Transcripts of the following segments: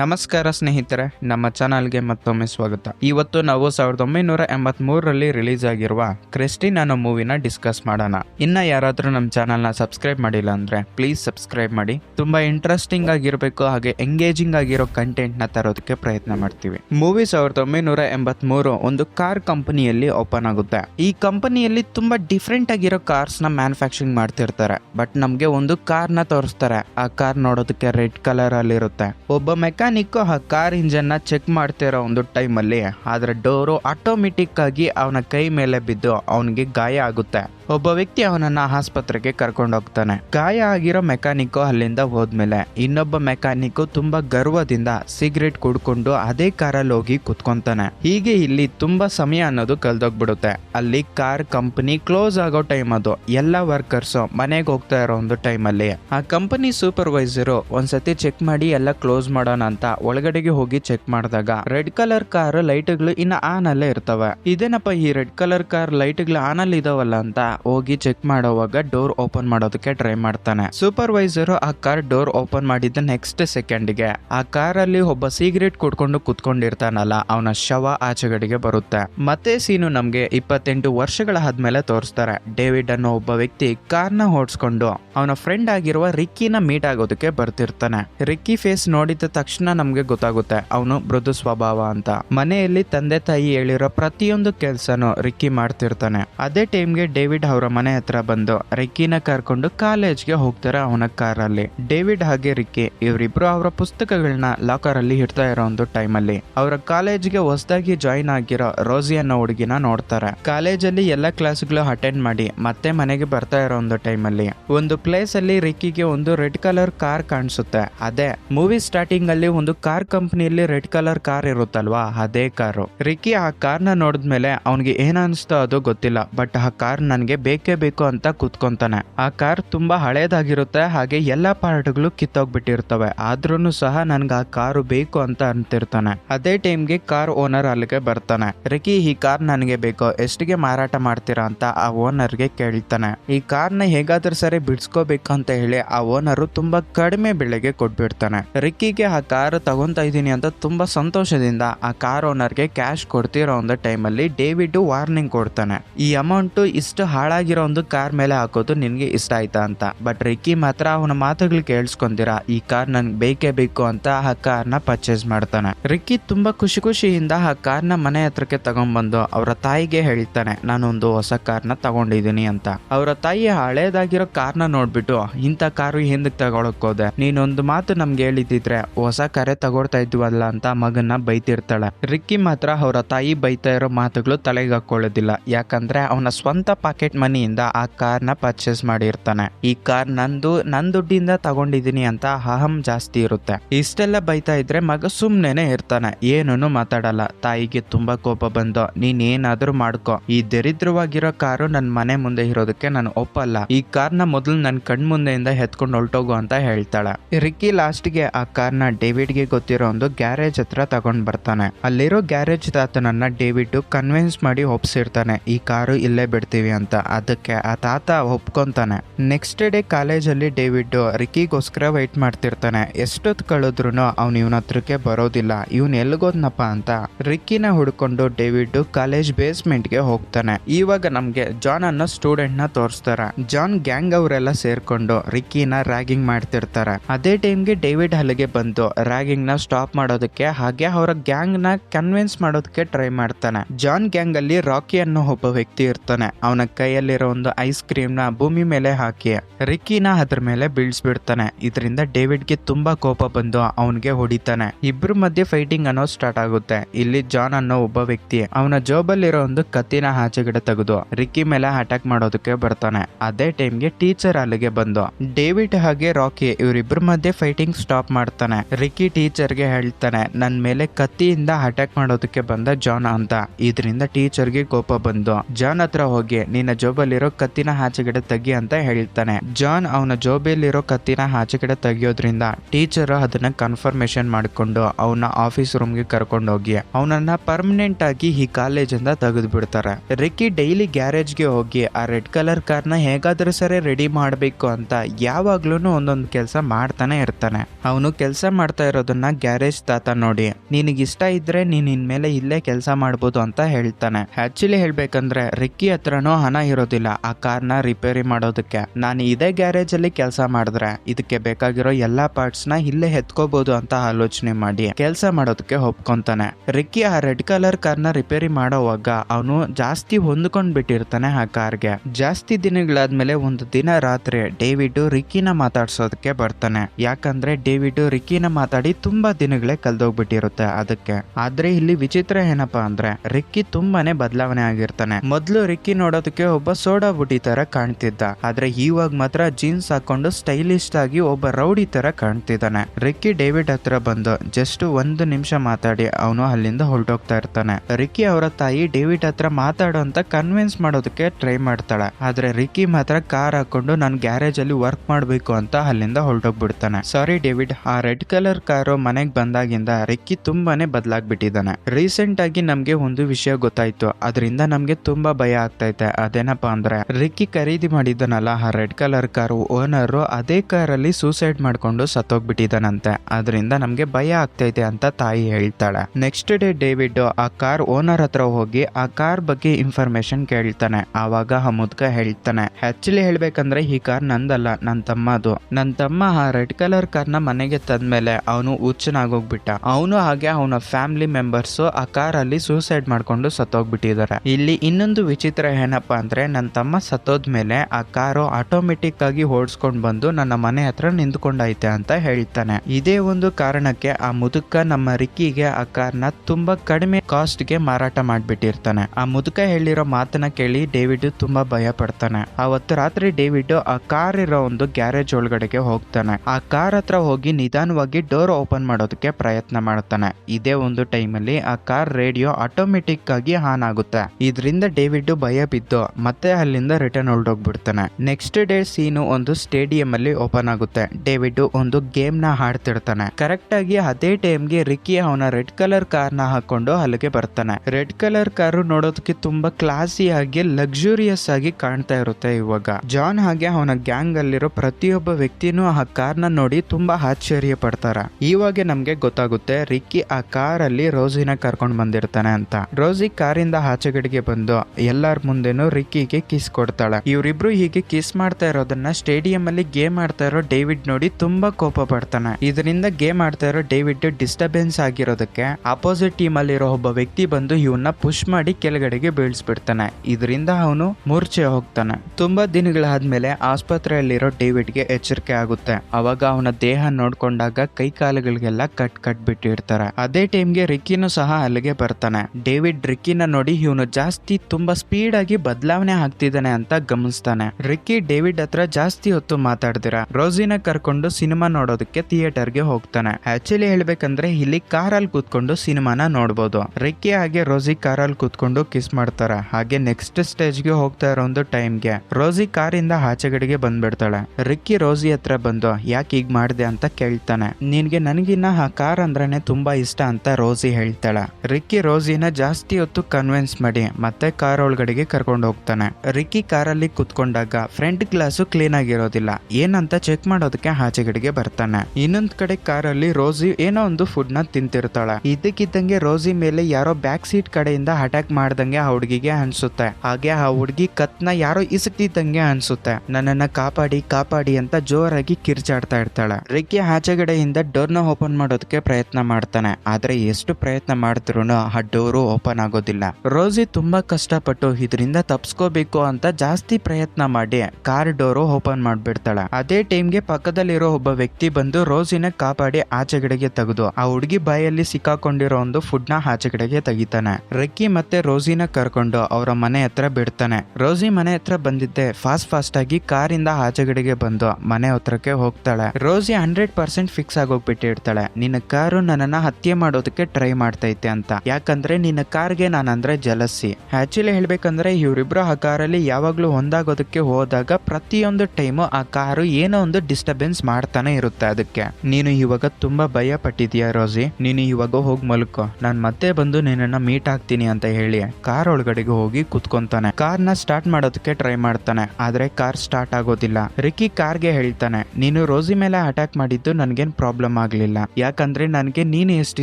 ನಮಸ್ಕಾರ ಸ್ನೇಹಿತರೆ, ನಮ್ಮ ಚಾನಲ್ಗೆ ಮತ್ತೊಮ್ಮೆ ಸ್ವಾಗತ. ಇವತ್ತು ನಾವು ಸಾವಿರದ ಒಂಬೈನೂರ ಎಂಬತ್ ಮೂರರಲ್ಲಿ ರಿಲೀಸ್ ಆಗಿರುವ ಕ್ರಿಸ್ಟಿನ್ ಅನ್ನೋ ಮೂವಿನ ಡಿಸ್ಕಸ್ ಮಾಡೋಣ. ಇನ್ನ ಯಾರಾದ್ರೂ ನಮ್ಮ ಚಾನಲ್ನ ಸಬ್ಸ್ಕ್ರೈಬ್ ಮಾಡಿಲ್ಲ ಅಂದ್ರೆ ಪ್ಲೀಸ್ ಸಬ್ಸ್ಕ್ರೈಬ್ ಮಾಡಿ. ತುಂಬಾ ಇಂಟ್ರೆಸ್ಟಿಂಗ್ ಆಗಿರಬೇಕು ಹಾಗೆ ಎಂಗೇಜಿಂಗ್ ಆಗಿರೋ ಕಂಟೆಂಟ್ನ ತರೋದಕ್ಕೆ ಪ್ರಯತ್ನ ಮಾಡ್ತೀವಿ. ಮೂವಿ ಸಾವಿರದ ಒಂಬೈನೂರ ಎಂಬತ್ ಮೂರು ಒಂದು ಕಾರ್ ಕಂಪನಿಯಲ್ಲಿ ಓಪನ್ ಆಗುತ್ತೆ. ಈ ಕಂಪನಿಯಲ್ಲಿ ತುಂಬಾ ಡಿಫ್ರೆಂಟ್ ಆಗಿರೋ ಕಾರ್ಸ್ನ ಮ್ಯಾನುಫ್ಯಾಕ್ಚರಿಂಗ್ ಮಾಡ್ತಿರ್ತಾರೆ. ಬಟ್ ನಮ್ಗೆ ಒಂದು ಕಾರ್ನ ತೋರಿಸ್ತಾರೆ. ಆ ಕಾರ್ ನೋಡೋದಕ್ಕೆ ರೆಡ್ ಕಲರ್ ಅಲ್ಲಿ ಇರುತ್ತೆ ಒಬ್ಬ ಮೆಕ್ಯಾನಿಕ್ ಆ ಕಾರ್ ಇಂಜನ್ನ ಚೆಕ್ ಇರೋ ಒಂದು ಟೈಮ್ ಅಲ್ಲಿ ಅದ್ರ ಡೋರು ಆಟೋಮೆಟಿಕ್ ಆಗಿ ಅವನ ಕೈ ಮೇಲೆ ಬಿದ್ದು ಅವನಿಗೆ ಗಾಯ ಆಗುತ್ತೆ. ಒಬ್ಬ ವ್ಯಕ್ತಿ ಅವನನ್ನ ಆಸ್ಪತ್ರೆಗೆ ಕರ್ಕೊಂಡು ಹೋಗ್ತಾನೆ. ಗಾಯ ಆಗಿರೋ ಮೆಕ್ಯಾನಿಕ್ ಅಲ್ಲಿಂದ ಹೋದ್ಮೇಲೆ, ಇನ್ನೊಬ್ಬ ಮೆಕ್ಯಾನಿಕ್ ತುಂಬಾ ಗರ್ವದಿಂದ ಸಿಗರೇಟ್ ಕುಡ್ಕೊಂಡು ಅದೇ ಕಾರಲ್ಲಿ ಹೋಗಿ ಕುತ್ಕೊಂತಾನೆ. ಹೀಗೆ ಇಲ್ಲಿ ತುಂಬಾ ಸಮಯ ಅನ್ನೋದು ಕಳ್ದೋಗ್ಬಿಡುತ್ತೆ. ಅಲ್ಲಿ ಕಾರ್ ಕಂಪನಿ ಕ್ಲೋಸ್ ಆಗೋ ಟೈಮ್ ಅದು. ಎಲ್ಲ ವರ್ಕರ್ಸ್ ಮನೆಗೆ ಹೋಗ್ತಾ ಇರೋ ಒಂದು ಟೈಮ್ ಅಲ್ಲಿ. ಆ ಕಂಪನಿ ಸೂಪರ್ವೈಸರ್ ಒಂದ್ಸತಿ ಚೆಕ್ ಮಾಡಿ ಎಲ್ಲ ಕ್ಲೋಸ್ ಮಾಡೋಣ ಅಂತ ಒಳಗಡೆಗೆ ಹೋಗಿ ಚೆಕ್ ಮಾಡಿದಾಗ ರೆಡ್ ಕಲರ್ ಕಾರ್ ಲೈಟ್ಗಳು ಇನ್ನ ಆನ್ ಅಲ್ಲೇ ಇರ್ತವೆ. ಇದೇನಪ್ಪ ಈ ರೆಡ್ ಕಲರ್ ಕಾರ್ ಲೈಟ್ಗಳು ಆನ್ ಅಲ್ಲಿ ಇದಾವಲ್ಲ ಅಂತ ಹೋಗಿ ಚೆಕ್ ಮಾಡೋವಾಗ ಡೋರ್ ಓಪನ್ ಮಾಡೋದಕ್ಕೆ ಟ್ರೈ ಮಾಡ್ತಾನೆ. ಸೂಪರ್ವೈಸರ್ ಆ ಕಾರ್ ಡೋರ್ ಓಪನ್ ಮಾಡಿದ ನೆಕ್ಸ್ಟ್ ಸೆಕೆಂಡ್ಗೆ ಆ ಕಾರಲ್ಲಿ ಒಬ್ಬ ಸಿಗರೇಟ್ ಕುಡ್ಕೊಂಡು ಕುತ್ಕೊಂಡಿರ್ತಾನಲ್ಲ, ಅವನ ಶವ ಆಚೆಗಡೆಗೆ ಬರುತ್ತೆ. ಮತ್ತೆ ಸೀನು ನಮ್ಗೆ ಇಪ್ಪತ್ತೆಂಟು ವರ್ಷಗಳ ಆದ್ಮೇಲೆ ತೋರಿಸ್ತಾರೆ. ಡೇವಿಡ್ ಅನ್ನೋ ಒಬ್ಬ ವ್ಯಕ್ತಿ ಕಾರ್ನ ಓಡಿಸ್ಕೊಂಡು ಅವನ ಫ್ರೆಂಡ್ ಆಗಿರುವ ರಿಕ್ಕಿನ ಮೀಟ್ ಆಗೋದಕ್ಕೆ ಬರ್ತಿರ್ತಾನೆ. ರಿಕ್ಕಿ ಫೇಸ್ ನೋಡಿದ ತಕ್ಷಣ ನಮ್ಗೆ ಗೊತ್ತಾಗುತ್ತೆ. ಅವನು ಮೃದು ಸ್ವಭಾವ ಅಂತ. ಮನೆಯಲ್ಲಿ ತಂದೆ ತಾಯಿ ಹೇಳಿರೋ ಪ್ರತಿಯೊಂದು ಕೆಲ್ಸನೂ ರಿಕ್ಕಿ ಮಾಡ್ತಿರ್ತಾನೆ. ಅದೇ ಟೈಮ್ಗೆ ಡೇವಿಡ್ ಅವರ ಮನೆ ಹತ್ರ ಬಂದು ರಿಕ್ಕಿನ ಕರ್ಕೊಂಡು ಕಾಲೇಜ್ಗೆ ಹೋಗ್ತಾರೆ ಅವನ ಕಾರಲ್ಲಿ. ಡೇವಿಡ್ ಹಾಗೆ ರಿಕ್ಕಿ ಇವರಿಬ್ರು ಅವರ ಪುಸ್ತಕಗಳನ್ನ ಲಾಕರ್ ಅಲ್ಲಿ ಇಡ್ತಾ ಇರೋ ಒಂದು ಟೈಮ್ ಅಲ್ಲಿ ಅವರ ಕಾಲೇಜ್ಗೆ ಹೊಸದಾಗಿ ಜಾಯಿನ್ ಆಗಿರೋ ರೋಸಿ ಅನ್ನೋ ಹುಡುಗಿನ ನೋಡ್ತಾರೆ. ಕಾಲೇಜಲ್ಲಿ ಎಲ್ಲ ಕ್ಲಾಸ್ಗಳು ಅಟೆಂಡ್ ಮಾಡಿ ಮತ್ತೆ ಮನೆಗೆ ಬರ್ತಾ ಇರೋ ಒಂದು ಟೈಮ್ ಅಲ್ಲಿ ಒಂದು ಪ್ಲೇಸ್ ಅಲ್ಲಿ ರಿಕ್ಕಿಗೆ ಒಂದು ರೆಡ್ ಕಲರ್ ಕಾರ್ ಕಾಣಿಸುತ್ತೆ. ಅದೇ ಮೂವಿ ಸ್ಟಾರ್ಟಿಂಗ್ ಅಲ್ಲಿ ಒಂದು ಕಾರ್ ಕಂಪ್ನಿಯಲ್ಲಿ ರೆಡ್ ಕಲರ್ ಕಾರ್ ಇರುತ್ತಲ್ವಾ? ಅದೇ ಕಾರು. ರಿಕ್ಕಿ ಆ ಕಾರ್ನ ನೋಡಿದ್ಮೇಲೆ ಅವನಿಗೆ ಏನ್ ಅನ್ಸ್ತೋ ಅದು ಗೊತ್ತಿಲ್ಲ. ಬಟ್ ಆ ಕಾರ್ ನನಗೆ ಬೇಕೇ ಬೇಕು ಅಂತ ಕೂತ್ಕೊಂತಾನೆ. ಆ ಕಾರ್ ತುಂಬಾ ಹಳೇದಾಗಿರುತ್ತೆ. ಹಾಗೆ ಎಲ್ಲಾ ಪಾರ್ಟ್ಗಳು ಕಿತ್ತೋಗ್ಬಿಟ್ಟಿರ್ತವೆ. ಆದ್ರೂ ಸಹ ನನ್ಗೆ ಆ ಕಾರು ಬೇಕು ಅಂತ ಅಂತಿರ್ತಾನೆ. ಅದೇ ಟೈಮ್ಗೆ ಕಾರ್ ಓನರ್ ಅಲ್ಲಿಗೆ ಬರ್ತಾನೆ. ರಿಕಿ, ಈ ಕಾರ್ ನನಗೆ ಬೇಕು. ಎಷ್ಟಿಗೆ ಮಾರಾಟ ಮಾಡ್ತೀರಾ? ಅಂತ ಆ ಓನರ್ಗೆ ಕೇಳ್ತಾನೆ. ಈ ಕಾರ್ನ ಹೇಗಾದ್ರೂ ಸರಿ ಬಿಡ್ಸ್ಕೋಬೇಕು ಅಂತ ಹೇಳಿ ಆ ಓನರು ತುಂಬಾ ಕಡಿಮೆ ಬೆಲೆಗೆ ಕೊಟ್ಬಿಡ್ತಾನೆ. ರಿಕ್ಕಿಗೆ ಆ ಕಾರ್ ತಗೊಂತಾ ಇದ್ದೀನಿ ಅಂತ ತುಂಬಾ ಸಂತೋಷದಿಂದ ಆ ಕಾರ್ ಓನರ್ಗೆ ಕ್ಯಾಶ್ ಕೊಡ್ತಿರೋ ಒಂದು ಟೈಮಲ್ಲಿ ಡೇವಿಡ್ ವಾರ್ನಿಂಗ್ ಕೊಡ್ತಾನೆ. ಈ ಅಮೌಂಟ್ ಇಷ್ಟು ಹಾಳಾಗಿರೋ ಒಂದು ಕಾರ್ ಮೇಲೆ ಹಾಕೋದು ನಿನ್ಗೆ ಇಷ್ಟ ಆಯ್ತಾ ಅಂತ. ಬಟ್ ರಿಕ್ಕಿ ಮಾತ್ರ ಅವನ ಮಾತುಗಳು ಕೇಳಿಸ್ಕೊಂತೀರ? ಈ ಕಾರ್ ನನ್ಗೆ ಬೇಕೇ ಬೇಕು ಅಂತ ಆ ಕಾರ್ನ ಪರ್ಚೇಸ್ ಮಾಡ್ತಾನೆ. ರಿಕ್ಕಿ ತುಂಬಾ ಖುಷಿ ಖುಷಿಯಿಂದ ಆ ಕಾರ್ನ ಮನೆ ಹತ್ರಕ್ಕೆ ತಗೊಂಡ್ಬಂದು ಅವರ ತಾಯಿಗೆ ಹೇಳ್ತಾನೆ, ನಾನೊಂದು ಹೊಸ ಕಾರ್ನ ತಗೊಂಡಿದ್ದೀನಿ ಅಂತ. ಅವರ ತಾಯಿ ಹಳೇದಾಗಿರೋ ನ ನೋಡ್ಬಿಟ್ಟು, ಇಂಥ ಕಾರು ಹಿಂದಕ್ಕೆ ತಗೊಳಕ್ ಹೋದೆ. ನೀನೊಂದು ಮಾತು ನಮ್ಗೆ ಹೇಳಿದಿದ್ರೆ ಹೊಸ ಕಾರೇ ತಗೊಳ್ತಾ ಇದ್ವಲ್ಲ ಅಂತ ಮಗನ್ನ ಬೈತಿರ್ತಾಳೆ ರಿಕ್ಕಿ ಮಾತ್ರ ಅವರ ತಾಯಿ ಬೈತಾ ಇರೋ ಮಾತುಗಳು ತಲೆಗೆ ಹಾಕೊಳ್ಳೋದಿಲ್ಲ. ಯಾಕಂದ್ರೆ ಅವನ ಸ್ವಂತ ಪಾಕೆಟ್ ಮನಿಯಿಂದ ಆ ಕಾರ್ನ ಪರ್ಚೇಸ್ ಮಾಡಿರ್ತಾನೆ. ಈ ಕಾರ್ ನಂದು, ನನ್ ದುಡ್ಡಿಂದ ತಗೊಂಡಿದೀನಿ ಅಂತ ಅಹಂ ಜಾಸ್ತಿ ಇರುತ್ತೆ. ಇಷ್ಟೆಲ್ಲ ಬೈತಾ ಇದ್ರೆ ಮಗ ಸುಮ್ನೆನೆ ಇರ್ತಾನೆ. ಏನೂನು ಮಾತಾಡಲ್ಲ. ತಾಯಿಗೆ ತುಂಬಾ ಕೋಪ ಬಂದೋ ನೀನ್ ಏನಾದ್ರೂ ಮಾಡ್ಕೋ. ಈ ದರಿದ್ರವಾಗಿರೋ ಕಾರು ನನ್ ಮನೆ ಮುಂದೆ ಇರೋದಕ್ಕೆ ನಾನು ಒಪ್ಪಲ್ಲ. ಈ ಕಾರ್ನ ಮೊದಲು ನನ್ ಕಣ್ ಮುಂದೆಯಿಂದ ಎತ್ಕೊಂಡು ಹೊಲ್ಟೋಗು ಅಂತ ಹೇಳ್ತಾಳೆ. ರಿಕ್ಕಿ ಲಾಸ್ಟ್ಗೆ ಆ ಕಾರ್ನ ಡೇವಿಡ್ಗೆ ಗೊತ್ತಿರೋ ಒಂದು ಗ್ಯಾರೇಜ್ ಹತ್ರ ತಗೊಂಡ್ ಬರ್ತಾನೆ. ಅಲ್ಲಿರೋ ಗ್ಯಾರೇಜ್ ತಾತನನ್ನ ಡೇವಿಡ್ ಕನ್ವಿನ್ಸ್ ಮಾಡಿ ಒಪ್ಸಿರ್ತಾನೆ, ಈ ಕಾರು ಇಲ್ಲೇ ಬಿಡ್ತೀವಿ ಅಂತ. ಅದಕ್ಕೆ ಆ ತಾತ ಒಪ್ಕೊಂತಾನೆ. ನೆಕ್ಸ್ಟ್ ಡೇ ಕಾಲೇಜಲ್ಲಿ ಡೇವಿಡ್ ರಿಕ್ಕಿಗೋಸ್ಕರ ವೈಟ್ ಮಾಡ್ತಿರ್ತಾನೆ. ಎಷ್ಟೊತ್ತು ಕಳೆದ್ರು ಅವ್ನು ಇವನ ಹತ್ರಕ್ಕೆ ಬರೋದಿಲ್ಲ. ಇವನ್ ಎಲ್ಗೋದ್ನಪ್ಪ ಅಂತ ರಿಕ್ಕಿನ ಹುಡ್ಕೊಂಡು ಡೇವಿಡ್ ಕಾಲೇಜ್ ಬೇಸ್ಮೆಂಟ್ಗೆ ಹೋಗ್ತಾನೆ. ಇವಾಗ ನಮ್ಗೆ ಜಾನ್ ಅನ್ನೋ ಸ್ಟೂಡೆಂಟ್ನ ತೋರಿಸ್ತಾರ. ಜಾನ್ ಗ್ಯಾಂಗ್ ಅವರೆಲ್ಲ ಸೇರ್ಕೊಂಡು ರಿಕ್ಕಿನ ರ್ಯಾಗಿಂಗ್ ಮಾಡ್ತಿರ್ತಾರೆ. ಅದೇ ಟೈಮ್ಗೆ ಡೇವಿಡ್ ಅಲ್ಲಿಗೆ ಬಂದು ರ್ಯಾಗಿಂಗ್ನ ಸ್ಟಾಪ್ ಮಾಡೋದಕ್ಕೆ, ಹಾಗೆ ಅವರ ಗ್ಯಾಂಗ್ನ ಕನ್ವಿನ್ಸ್ ಮಾಡೋದಕ್ಕೆ ಟ್ರೈ ಮಾಡ್ತಾನೆ. ಜಾನ್ ಗ್ಯಾಂಗ್ ಅಲ್ಲಿ ರಾಕಿ ಅನ್ನೋ ಒಬ್ಬ ವ್ಯಕ್ತಿ ಇರ್ತಾನೆ. ಅವನ ಕೈಯಲ್ಲಿರೋ ಒಂದು ಐಸ್ ಕ್ರೀಮ್ನ ಭೂಮಿ ಮೇಲೆ ಹಾಕಿ ರಿಕ್ಕಿನ ಅದ್ರ ಮೇಲೆ ಬೀಳ್ಸ್ಬಿಡ್ತಾನೆ. ಇದರಿಂದ ಡೇವಿಡ್ಗೆ ತುಂಬಾ ಕೋಪ ಬಂದು ಅವನಿಗೆ ಹೊಡಿತಾನೆ. ಇಬ್ರು ಮಧ್ಯೆ ಫೈಟಿಂಗ್ ಅನ್ನೋ ಸ್ಟಾರ್ಟ್ ಆಗುತ್ತೆ. ಇಲ್ಲಿ ಜಾನ್ ಅನ್ನೋ ಒಬ್ಬ ವ್ಯಕ್ತಿ, ಅವನ ಜೋಬಲ್ಲಿರೋ ಒಂದು ಕತ್ತಿನ ಆಚೆಗಡೆ ತೆಗೆದು ರಿಕ್ಕಿ ಮೇಲೆ ಅಟ್ಯಾಕ್ ಮಾಡೋದಕ್ಕೆ ಬರ್ತಾನೆ. ಅದೇ ಟೈಮ್ಗೆ ಟೀಚರ್ ಅಲ್ಲಿಗೆ ಬಂದು ಡೇವಿಡ್ ಹಾಗೆ ರಾಕಿ ಇವರಿಬ್ರು ಮಧ್ಯೆ ಫೈಟಿಂಗ್ ಸ್ಟಾಪ್ ಮಾಡ್ತಾನೆ. ರಿಕ್ಕಿ ಟೀಚರ್ಗೆ ಹೇಳ್ತಾನೆ, ನನ್ ಮೇಲೆ ಕತ್ತಿಯಿಂದ ಅಟ್ಯಾಕ್ ಮಾಡೋದಕ್ಕೆ ಬಂದ ಜಾನ್ ಅಂತ. ಇದರಿಂದ ಟೀಚರ್ಗೆ ಕೋಪ ಬಂದು, ಜಾನ್ ಹತ್ರ ಹೋಗಿ, ನಿನ್ನ ಜೋಬಲ್ಲಿರೋ ಕತ್ತಿನ ಆಚೆಗಡೆ ತೆಗಿ ಅಂತ ಹೇಳ್ತಾನೆ. ಜಾನ್ ಅವನ ಜೋಬಲ್ಲಿರೋ ಕತ್ತಿನ ಆಚೆಗಡೆ ತೆಗಿಯೋದ್ರಿಂದ ಟೀಚರ್ ಅದನ್ನ ಕನ್ಫರ್ಮೇಶನ್ ಮಾಡಿಕೊಂಡು, ಅವನ ಆಫೀಸ್ ರೂಮ್ಗೆ ಕರ್ಕೊಂಡು ಹೋಗಿ, ಅವನನ್ನ ಪರ್ಮನೆಂಟ್ ಆಗಿ ಈ ಕಾಲೇಜಿಂದ ತೆಗೆದು ಬಿಡ್ತಾರೆ. ರಿಕ್ಕಿ ಡೈಲಿ ಗ್ಯಾರೇಜ್ಗೆ ಹೋಗಿ, ಆ ರೆಡ್ ಕಲರ್ ಕಾರ್ನ ಹೇಗಾದ್ರೂ ಸರಿ ರೆಡಿ ಮಾಡಬೇಕು ಅಂತ ಯಾವಾಗ್ಲೂ ಒಂದೊಂದು ಕೆಲಸ ಮಾಡ್ತಾನೆ ಇರ್ತಾನೆ. ಅವನು ಕೆಲಸ ಮಾಡ್ತಾ ಇರೋದನ್ನ ಗ್ಯಾರೇಜ್ ತಾತ ನೋಡಿ. ನಿನಗಿಷ್ಟ ಇದ್ರೆ ನೀನ್ ಇನ್ಮೇಲೆ ಇಲ್ಲೇ ಕೆಲಸ ಮಾಡ್ಬೋದು ಅಂತ ಹೇಳ್ತಾನೆ. ಆಕ್ಚುಲಿ ಹೇಳ್ಬೇಕಂದ್ರೆ ರಿಕ್ಕಿ ಹತ್ರನೂ ಹಣ ಇರೋದಿಲ್ಲ. ಆ ಕಾರ್ನ ರಿಪೇರಿ ಮಾಡೋದಕ್ಕೆ. ನಾನು ಇದೇ ಗ್ಯಾರೇಜ್ ಅಲ್ಲಿ ಕೆಲಸ ಮಾಡಿದ್ರೆ ಇದಕ್ಕೆ ಬೇಕಾಗಿರೋ ಎಲ್ಲಾ ಪಾರ್ಟ್ಸ್ನ ಇಲ್ಲೇ ಎತ್ಕೋಬಹುದು ಅಂತ ಆಲೋಚನೆ ಮಾಡಿ ಕೆಲಸ ಮಾಡೋದಕ್ಕೆ ಒಪ್ಕೊಂತಾನೆ. ರಿಕ್ಕಿ ಆ ರೆಡ್ ಕಲರ್ ಕಾರ್ನ ರಿಪೇರಿ ಮಾಡೋವಾಗ ಅವನು ಜಾಸ್ತಿ ಹೊಂದ್ಕೊಂಡ್ ಬಿಟ್ಟಿರ್ತಾನೆ ಆ ಕಾರ್ಗೆ. ಜಾಸ್ತಿ ದಿನಗಳಾದ್ಮೇಲೆ ಒಂದು ದಿನ ರಾತ್ರಿ ಡೇವಿಡ್ ರಿಕ್ಕಿನ ಮಾತಾಡ್ಸೋದಕ್ಕೆ ಬರ್ತಾನೆ. ಯಾಕಂದ್ರೆ ಡೇವಿಡ್ ರಿಕ್ಕಿನ ಮಾತಾಡಿ ತುಂಬಾ ದಿನಗಳೇ ಕಲ್ದೋಗ್ಬಿಟ್ಟಿರುತ್ತೆ ಅದಕ್ಕೆ. ಆದ್ರೆ ಇಲ್ಲಿ ವಿಚಿತ್ರ ಏನಪ್ಪಾ ಅಂದ್ರೆ, ರಿಕ್ಕಿ ತುಂಬಾನೇ ಬದಲಾವಣೆ ಆಗಿರ್ತಾನೆ. ಮೊದ್ಲು ರಿಕ್ಕಿ ನೋಡೋದಕ್ಕೆ ಒಬ್ಬ ಸೋಡಾ ಬುಟಿ ತರ ಕಾಣ್ತಿದ್ದ. ಆದ್ರೆ ಈವಾಗ ಮಾತ್ರ ಜೀನ್ಸ್ ಹಾಕೊಂಡು ಸ್ಟೈಲಿಶ್ ಆಗಿ ಒಬ್ಬ ರೌಡಿ ತರ ಕಾಣ್ತಿದ್ದಾನೆ. ರಿಕ್ಕಿ ಡೇವಿಡ್ ಹತ್ರ ಬಂದು ಜಸ್ಟ್ ಒಂದು ನಿಮಿಷ ಮಾತಾಡಿ, ಅವನು ಅಲ್ಲಿಂದ ಹೊರಟೋಗ್ತಾ ಇರ್ತಾನೆ. ರಿಕ್ಕಿ ಅವರ ತಾಯಿ ಡೇವಿಡ್ ಹತ್ರ ಮಾತಾಡೋ ಅಂತ ಕನ್ವಿನ್ಸ್ ಮಾಡೋದಕ್ಕೆ ಟ್ರೈ ಮಾಡ್ತಾಳೆ. ಆದ್ರೆ ರಿಕ್ಕಿ ಮಾತ್ರ ಕಾರ್ ಹಾಕೊಂಡು, ನಾನು ಗ್ಯಾರೇಜ್ ಅಲ್ಲಿ ವರ್ಕ್ ಮಾಡ್ಬೇಕು ಅಂತ ಅಲ್ಲಿಂದ ಹೊರಟೋಗ್ಬಿಡ್ತಾನೆ. ಸಾರಿ ಡೇವಿಡ್, ಆ ರೆಡ್ ಕಲರ್ ಕಾರು ಮನೆಗೆ ಬಂದಾಗಿಂದ ರಿಕ್ಕಿ ತುಂಬಾನೇ ಬದಲಾಗ್ಬಿಟ್ಟಿದ್ದಾನೆ. ರೀಸೆಂಟ್ ಆಗಿ ನಮ್ಗೆ ಒಂದು ವಿಷಯ ಗೊತ್ತಾಯ್ತು. ಅದರಿಂದ ನಮ್ಗೆ ತುಂಬಾ ಭಯ ಆಗ್ತೈತೆ. ಅದೇನಪ್ಪ ಅಂದ್ರೆ, ರಿಕ್ಕಿ ಖರೀದಿ ಮಾಡಿದ್ದಾನಲ್ಲ, ಆ ರೆಡ್ ಕಲರ್ ಕಾರು ಓನರ್ ಅದೇ ಕಾರಲ್ಲಿ ಸೂಸೈಡ್ ಮಾಡ್ಕೊಂಡು ಸತ್ತೋಗ್ಬಿಟ್ಟಿದ್ದಾನಂತೆ. ಅದರಿಂದ ನಮ್ಗೆ ಭಯ ಆಗ್ತೈತೆ ಅಂತ ತಾಯಿ ಹೇಳ್ತಾಳೆ. ನೆಕ್ಸ್ಟ್ ಡೇ ಡೇವಿಡ್ ಆ ಕಾರ್ ಓನರ್ ಹತ್ರ ಹೋಗಿ ಆ ಕಾರ್ ಬಗ್ಗೆ ಇನ್ಫಾರ್ಮೇಶನ್ ಕೇಳ್ತಾನೆ. ಆವಾಗ ಹಮುದ್ಕ ಮುದ್ಕ ಹೇಳ್ತಾನೆ, ಆಕ್ಚುಲಿ ಹೇಳ್ಬೇಕಂದ್ರೆ ಈ ಕಾರ್ ನಂದಲ್ಲ ನನ್ನ ತಮ್ಮದು ನನ್ನ ತಮ್ಮ ಆ ರೆಡ್ ಕಲರ್ ಕಾರ್ನ ಮನೆಗೆ ತಂದ್ಮೇಲೆ ಅವನು ಹುಚ್ಚನಾಗೋಗ್ಬಿಟ್ಟ. ಅವನು ಹಾಗೆ ಅವನ ಫ್ಯಾಮಿಲಿ ಮೆಂಬರ್ಸ್ ಆ ಕಾರ್ ಅಲ್ಲಿ ಸೂಸೈಡ್ ಮಾಡ್ಕೊಂಡು ಸತ್ತೋಗ್ಬಿಟ್ಟಿದ್ದಾರೆ. ಇಲ್ಲಿ ಇನ್ನೊಂದು ವಿಚಿತ್ರ ಏನಪ್ಪಾ ಅಂದ್ರೆ ನನ್ನ ತಮ್ಮ ಸತ್ತೋದ ಮೇಲೆ ಆ ಕಾರು ಆಟೋಮೆಟಿಕ್ ಆಗಿ ಓಡಿಸ್ಕೊಂಡ್ ಬಂದು ನನ್ನ ಮನೆ ಹತ್ರ ನಿಂತ್ಕೊಂಡೈತೆ ಅಂತ ಹೇಳ್ತಾನೆ. ಇದೇ ಒಂದು ಕಾರಣಕ್ಕೆ ಆ ಮುದುಕ ನಮ್ಮ ರಿಕ್ಕಿಗೆ ಆ ಕಾರ್ನ ತುಂಬಾ ಕಡಿಮೆ ಕಾಸ್ಟ್ಗೆ ಮಾರಾಟ ಮಾಡ್ಬಿಟ್ಟಿರ್ತಾನೆ. ಆ ಮುದುಕ ಹೇಳಿರೋ ಮಾತನ್ನ ಕೇಳಿ ಡೇವಿಡ್ ತುಂಬಾ ಭಯ ಪಡ್ತಾನೆ ಅವತ್ತು ರಾತ್ರಿ ಡೇವಿಡ್ ಆ ಕಾರ್ ಇರೋ ಒಂದು ಗ್ಯಾರೇಜ್ ಒಳಗಡೆಗೆ ಹೋಗ್ತಾನೆ. ಆ ಕಾರ್ ಹತ್ರ ಹೋಗಿ ನಿಧಾನವಾಗಿ ಡೋರ್ ಓಪನ್ ಮಾಡೋದಕ್ಕೆ ಪ್ರಯತ್ನ ಮಾಡುತ್ತಾನೆ. ಇದೇ ಒಂದು ಟೈಮಲ್ಲಿ ಆ ಕಾರ್ ರೇಡಿಯೋ ಆಟೋಮೆಟಿಕ್ ಆಗಿ ಆನ್ ಆಗುತ್ತೆ. ಇದರಿಂದ ಡೇವಿಡ್ ಭಯ ಬಿದ್ದು ಮತ್ತೆ ಅಲ್ಲಿಂದ ರಿಟರ್ನ್ ಹೊರಟೋಗ್ಬಿಡ್ತಾನೆ. ನೆಕ್ಸ್ಟ್ ಡೇ ಸೀನು ಒಂದು ಸ್ಟೇಡಿಯಂ ಅಲ್ಲಿ ಓಪನ್ ಆಗುತ್ತೆ. ಡೇವಿಡ್ ಒಂದು ಗೇಮ್ನ ಹಾಡ್ತಿರ್ತಾನೆ ಕರೆಕ್ಟ್ ಆಗಿ ಅದೇ ಟೈಮ್ಗೆ ರಿಕ್ಕಿ ಅವನ ರೆಡ್ ಕಲರ್ ಕಾರ್ನ ಹಾಕೊಂಡು ಅಲ್ಲಿಗೆ ಬರ್ತಾನೆ. ರೆಡ್ ಕಲರ್ ಕಾರು ನೋಡೋದಕ್ಕೆ ತುಂಬಾ ಕ್ಲಾಸಿ ಆಗಿ, ಲಕ್ಸುರಿಯಸ್ ಆಗಿ ಕಾಣ್ತಾ ಇರುತ್ತೆ ಇವಾಗ. ಜಾನ್ ಹಾಗೆ ಅವನ ಗ್ಯಾಂಗ್ ಅಲ್ಲಿರೋ ಪ್ರತಿಯೊಬ್ಬ ವ್ಯಕ್ತಿನೂ ಆ ಕಾರ್ನ ನೋಡಿ ತುಂಬಾ ಆಶ್ಚರ್ಯ ಪಡ್ತಾರ. ಇವಾಗ ನಮ್ಗೆ ಗೊತ್ತಾಗುತ್ತೆ ರಿಕ್ಕಿ ಆ ಕಾರ್ ಅಲ್ಲಿ ರೋಸಿನ ಕರ್ಕೊಂಡ್ ಬಂದಿರ್ತಾನೆ ಅಂತ. ರೋಸಿ ಕಾರಿಂದ ಆಚೆಗಡೆಗೆ ಬಂದು ಎಲ್ಲಾರ ಮುಂದೆನೂ ರಿಕ್ಕಿಗೆ ಕಿಸ್ ಕೊಡ್ತಾಳೆ. ಇವರಿಬ್ರು ಹೀಗೆ ಕಿಸ್ ಮಾಡ್ತಾ ಇರೋದನ್ನ ಸ್ಟೇಡಿಯಂ ಅಲ್ಲಿ ಗೇಮ್ ಆಡ್ತಾ ಇರೋ ಡೇವಿಡ್ ನೋಡಿ ತುಂಬಾ ಕೋಪ ಪಡ್ತಾನೆ. ಇದರಿಂದ ಗೇಮ್ ಆಡ್ತಾ ಇರೋ ಡೇವಿಡ್ ಡಿಸ್ಟರ್ಬೆನ್ಸ್ ಆಗಿರೋದಕ್ಕೆ ಅಪೋಸಿಟ್ ಟೀಮ್ ಅಲ್ಲಿರೋ ಒಬ್ಬ ವ್ಯಕ್ತಿ ಬಂದು ಇವನ್ನ ಪುಷ್ ಮಾಡಿ ಕೆಳಗಡೆಗೆ ಬೀಳ್ಸ್ಬಿಡ್ತಾನೆ. ಇದರಿಂದ ಅವನು ಮೂರ್ಛೆ ಹೋಗ್ತಾನೆ. ತುಂಬಾ ದಿನಗಳಾದ್ಮೇಲೆ ಆಸ್ಪತ್ರೆಯಲ್ಲಿರೋ ಡೇವಿಡ್ಗೆ ಎಚ್ಚರಿಕೆ ಆಗುತ್ತೆ. ಅವಾಗ ಅವನ ದೇಹ ನೋಡ್ಕೊಂಡಾಗ ಕೈ ಕಾಲುಗಳಿಗೆಲ್ಲ ಕಟ್ ಕಟ್ ಬಿಟ್ಟಿರ್ತಾರೆ. ಅದೇ ಟೈಮ್ಗೆ ರಿಕ್ಕಿನೂ ಸಹ ಅಲ್ಲಿಗೆ ಬರ್ತಾನೆ. ಡೇವಿಡ್ ರಿಕ್ಕಿನ ನೋಡಿ ಇವನು ಜಾಸ್ತಿ ತುಂಬಾ ಸ್ಪೀಡ್ ಆಗಿ ಬದಲಾವಣೆ ಆಗ್ತಿದ್ದಾನೆ ಅಂತ ಗಮನಿಸ್ತಾನೆ. ರಿಕ್ಕಿ ಡೇವಿಡ್ ಹತ್ರ ಜಾಸ್ತಿ ಹೊತ್ತು ಮಾತಾಡ್ದಿರ. ರೋಸಿನ ಕರ್ಕೊಂಡು ಸಿನಿಮಾ ನೋಡೋದಕ್ಕೆ ಥಿಯೇಟರ್ಗೆ ಹೋಗ್ತಾನೆ. ಆಕ್ಚುಲಿ ಹೇಳ್ಬೇಕಂದ್ರೆ ಇಲ್ಲಿ ಕಾರಲ್ಲಿ ಕೂತ್ಕೊಂಡು ಸಿನಿಮಾನ ನೋಡ್ಬೋದು. ರಿಕ್ಕಿ ಹಾಗೆ ರೋಸಿ ಅಲ್ಲಿ ಕೂತ್ಕೊಂಡು ಕಿಸ್ ಮಾಡ್ತಾರ. ಹಾಗೆ ನೆಕ್ಸ್ಟ್ ಸ್ಟೇಜ್ಗೆ ಹೋಗ್ತಾ ಇರೋ ಒಂದು ಟೈಮ್ಗೆ ರೋಸಿ ಕಾರಿಂದ ಆಚೆಗಡೆಗೆ ಬಂದ್ಬಿಡ್ತಾಳೆ. ರಿಕ್ಕಿ ರೋಸಿ ಹತ್ರ ಬಂದು, ಯಾಕೆ ಈಗ ಮಾಡಿದೆ ಅಂತ ಕೇಳ್ತಾನೆ. ನಿನ್ಗೆ ನನಗಿನ್ನ ಆ ಕಾರ್ ಅಂದ್ರೆ ತುಂಬಾ ಇಷ್ಟ ಅಂತ ರೋಸಿ ಹೇಳ್ತಾಳೆ. ರಿಕ್ಕಿ ರೋಸಿನ ಜಾಸ್ತಿ ಹೊತ್ತು ಕನ್ವಿನ್ಸ್ ಮಾಡಿ ಮತ್ತೆ ಕಾರ್ ಒಳಗಡೆಗೆ ಕರ್ಕೊಂಡು ಹೋಗ್ತಾನೆ. ರಿಕ್ಕಿ ಕಾರಲ್ಲಿ ಕುತ್ಕೊಂಡಾಗ ಫ್ರಂಟ್ ಗ್ಲಾಸು ಕ್ಲೀನ್ ಆಗಿರೋದಿಲ್ಲ. ಏನಂತ ಚೆಕ್ ಮಾಡೋದಕ್ಕೆ ಆಚೆಗಡೆಗೆ ಬರ್ತಾನೆ. ಇನ್ನೊಂದ್ ಕಡೆ ಕಾರಲ್ಲಿ ರೋಸಿ ಏನೋ ಒಂದು ಫುಡ್ನ ತಿಂತಿರ್ತಾಳೆ. ಇದಕ್ಕಿದ್ದಂಗೆ ರೋಸಿ ಮೇಲೆ ಯಾರೋ ಬ್ಯಾಕ್ ಸೀಟ್ ಕಡೆಯಿಂದ ಅಟ್ಯಾಕ್ ಮಾಡ್ದಂಗೆ ಆ ಹುಡುಗಿಗೆ ಅನ್ಸುತ್ತೆ. ಹಾಗೆ ಆ ಹುಡುಗಿ ಕತ್ನ ಯಾರೋ ಇಸಕ್ತಿದ್ದಂಗೆ ಅನ್ಸುತ್ತೆ. ನನ್ನನ್ನ ಕಾಪಾಡಿ ಕಾಪಾಡಿ ಅಂತ ಜೋರಾಗಿ ಕಿರ್ಚಾಡ್ತಾ ಇರ್ತಾಳೆ. ರಿಕ್ಕಿ ಆಚೆಗಡೆಯಿಂದ ಡೋರ್ನ ಓಪನ್ ಮಾಡೋದಕ್ಕೆ ಪ್ರಯತ್ನ ಮಾಡ್ತಾನೆ. ಆದ್ರೆ ಎಷ್ಟು ಪ್ರಯತ್ನ ಮಾಡಿದ್ರು ಆ ಡೋರು ಓಪನ್ ಆಗೋದಿಲ್ಲ. ರೋಸಿ ತುಂಬಾ ಕಷ್ಟಪಟ್ಟು ಇದರಿಂದ ತಪ್ಸ್ಕೋಬೇಕು ಅಂತ ಜಾಸ್ತಿ ಪ್ರಯತ್ನ ಮಾಡಿ ಕಾರ್ ಡೋರು ಓಪನ್ ಮಾಡ್ಬಿಡ್ತಾಳೆ. ಅದೇ ಟೈಮ್ಗೆ ಪಕ್ಕದಲ್ಲಿರೋ ಒಬ್ಬ ವ್ಯಕ್ತಿ ಬಂದು ರೋಸಿನ ಕಾಪಾಡಿ ಆಚೆಗಡೆಗೆ ತೆಗೆದು, ಆ ಹುಡುಗಿ ಬಾಯಲ್ಲಿ ಸಿಕ್ಕಾಕೊಂಡಿರೋ ಒಂದು ಫುಡ್ನ ಆಚೆಗಡೆಗೆ ತೆಗಿತಾನೆ. ರಕ್ಕಿ ಮತ್ತೆ ರೋಸಿನ ಕರ್ಕೊಂಡು ಅವರ ಮನೆ ಹತ್ರ ಬಿಡ್ತಾನೆ. ರೋಸಿ ಮನೆ ಹತ್ರ ಬಂದಿದ್ದೆ ಫಾಸ್ಟ್ ಫಾಸ್ಟ್ ಆಗಿ ಕಾರಿಂದ ಆಚೆಗಡೆಗೆ ಬಂದು ಮನೆ ಹತ್ರಕ್ಕೆ ಹೋಗ್ತಾಳೆ. ರೋಸಿ ಹಂಡ್ರೆಡ್ ಪರ್ಸೆಂಟ್ ಫಿಕ್ಸ್ ಆಗೋಗ್ಬಿಟ್ಟಿರ್ತಾಳೆ ನಿನ್ನ ಕಾರು ನನ್ನನ್ನ ಹತ್ಯೆ ಮಾಡೋದಕ್ಕೆ ಟ್ರೈ ಮಾಡ್ತೈತೆ ಅಂತ. ಯಾಕಂದ್ರೆ ನಿನ್ನ ಕಾರ್ಗೆ ನಾನಂದ್ರೆ ಜಲಸಿ ಆಕ್ಚುಲಿ ಹೇಳ್ಬೇಕಂದ್ರೆ ಇವರಿಬ್ರು ಆ ಕಾರಲ್ಲಿ ಯಾವಾಗ್ಲೂ ಒಂದಾಗೋದಕ್ಕೆ ಹೋದಾಗ ಪ್ರತಿಯೊಂದು ಟೈಮು ಆ ಕಾರು ಏನೋ ಒಂದು ಡಿಸ್ಟರ್ಬೆನ್ಸ್ ಮಾಡ್ತಾನೆ ಇರುತ್ತೆ ಅದಕ್ಕೆ. ನೀನು ಇವಾಗ ತುಂಬಾ ಭಯ ಪಟ್ಟಿದ್ಯಾ ರೋಸಿ? ನೀನು ಇವಾಗ ಹೋಗಿ ಮಲ್ಕೋ. ನಾನ್ ಮತ್ತೆ ಬಂದು ನಿನ್ನನ್ನ ಮೀಟ್ ಆಗ್ತೀನಿ ಅಂತ ಹೇಳಿ ಕಾರ್ ಒಳಗಡೆಗೆ ಹೋಗಿ ಕುತ್ಕೊಂತಾನೆ. ಕಾರ್ನ ಸ್ಟಾರ್ಟ್ ಮಾಡೋದಕ್ಕೆ ಟ್ರೈ ಮಾಡ್ತಾನೆ. ಆದ್ರೆ ಕಾರ್ ಸ್ಟಾರ್ಟ್ ಆಗೋದಿಲ್ಲ. ರಿಕ್ಕಿ ಕಾರ್ಗೆ ಹೇಳ್ತಾನೆ, ನೀನು ರೋಸಿ ಮೇಲೆ ಅಟ್ಯಾಕ್ ಮಾಡಿದ್ದು ನನ್ಗೇನ್ ಪ್ರಾಬ್ಲಮ್ ಆಗ್ಲಿಲ್ಲ ಯಾಕಂದ್ರೆ ನನಗೆ ನೀನು ಎಷ್ಟು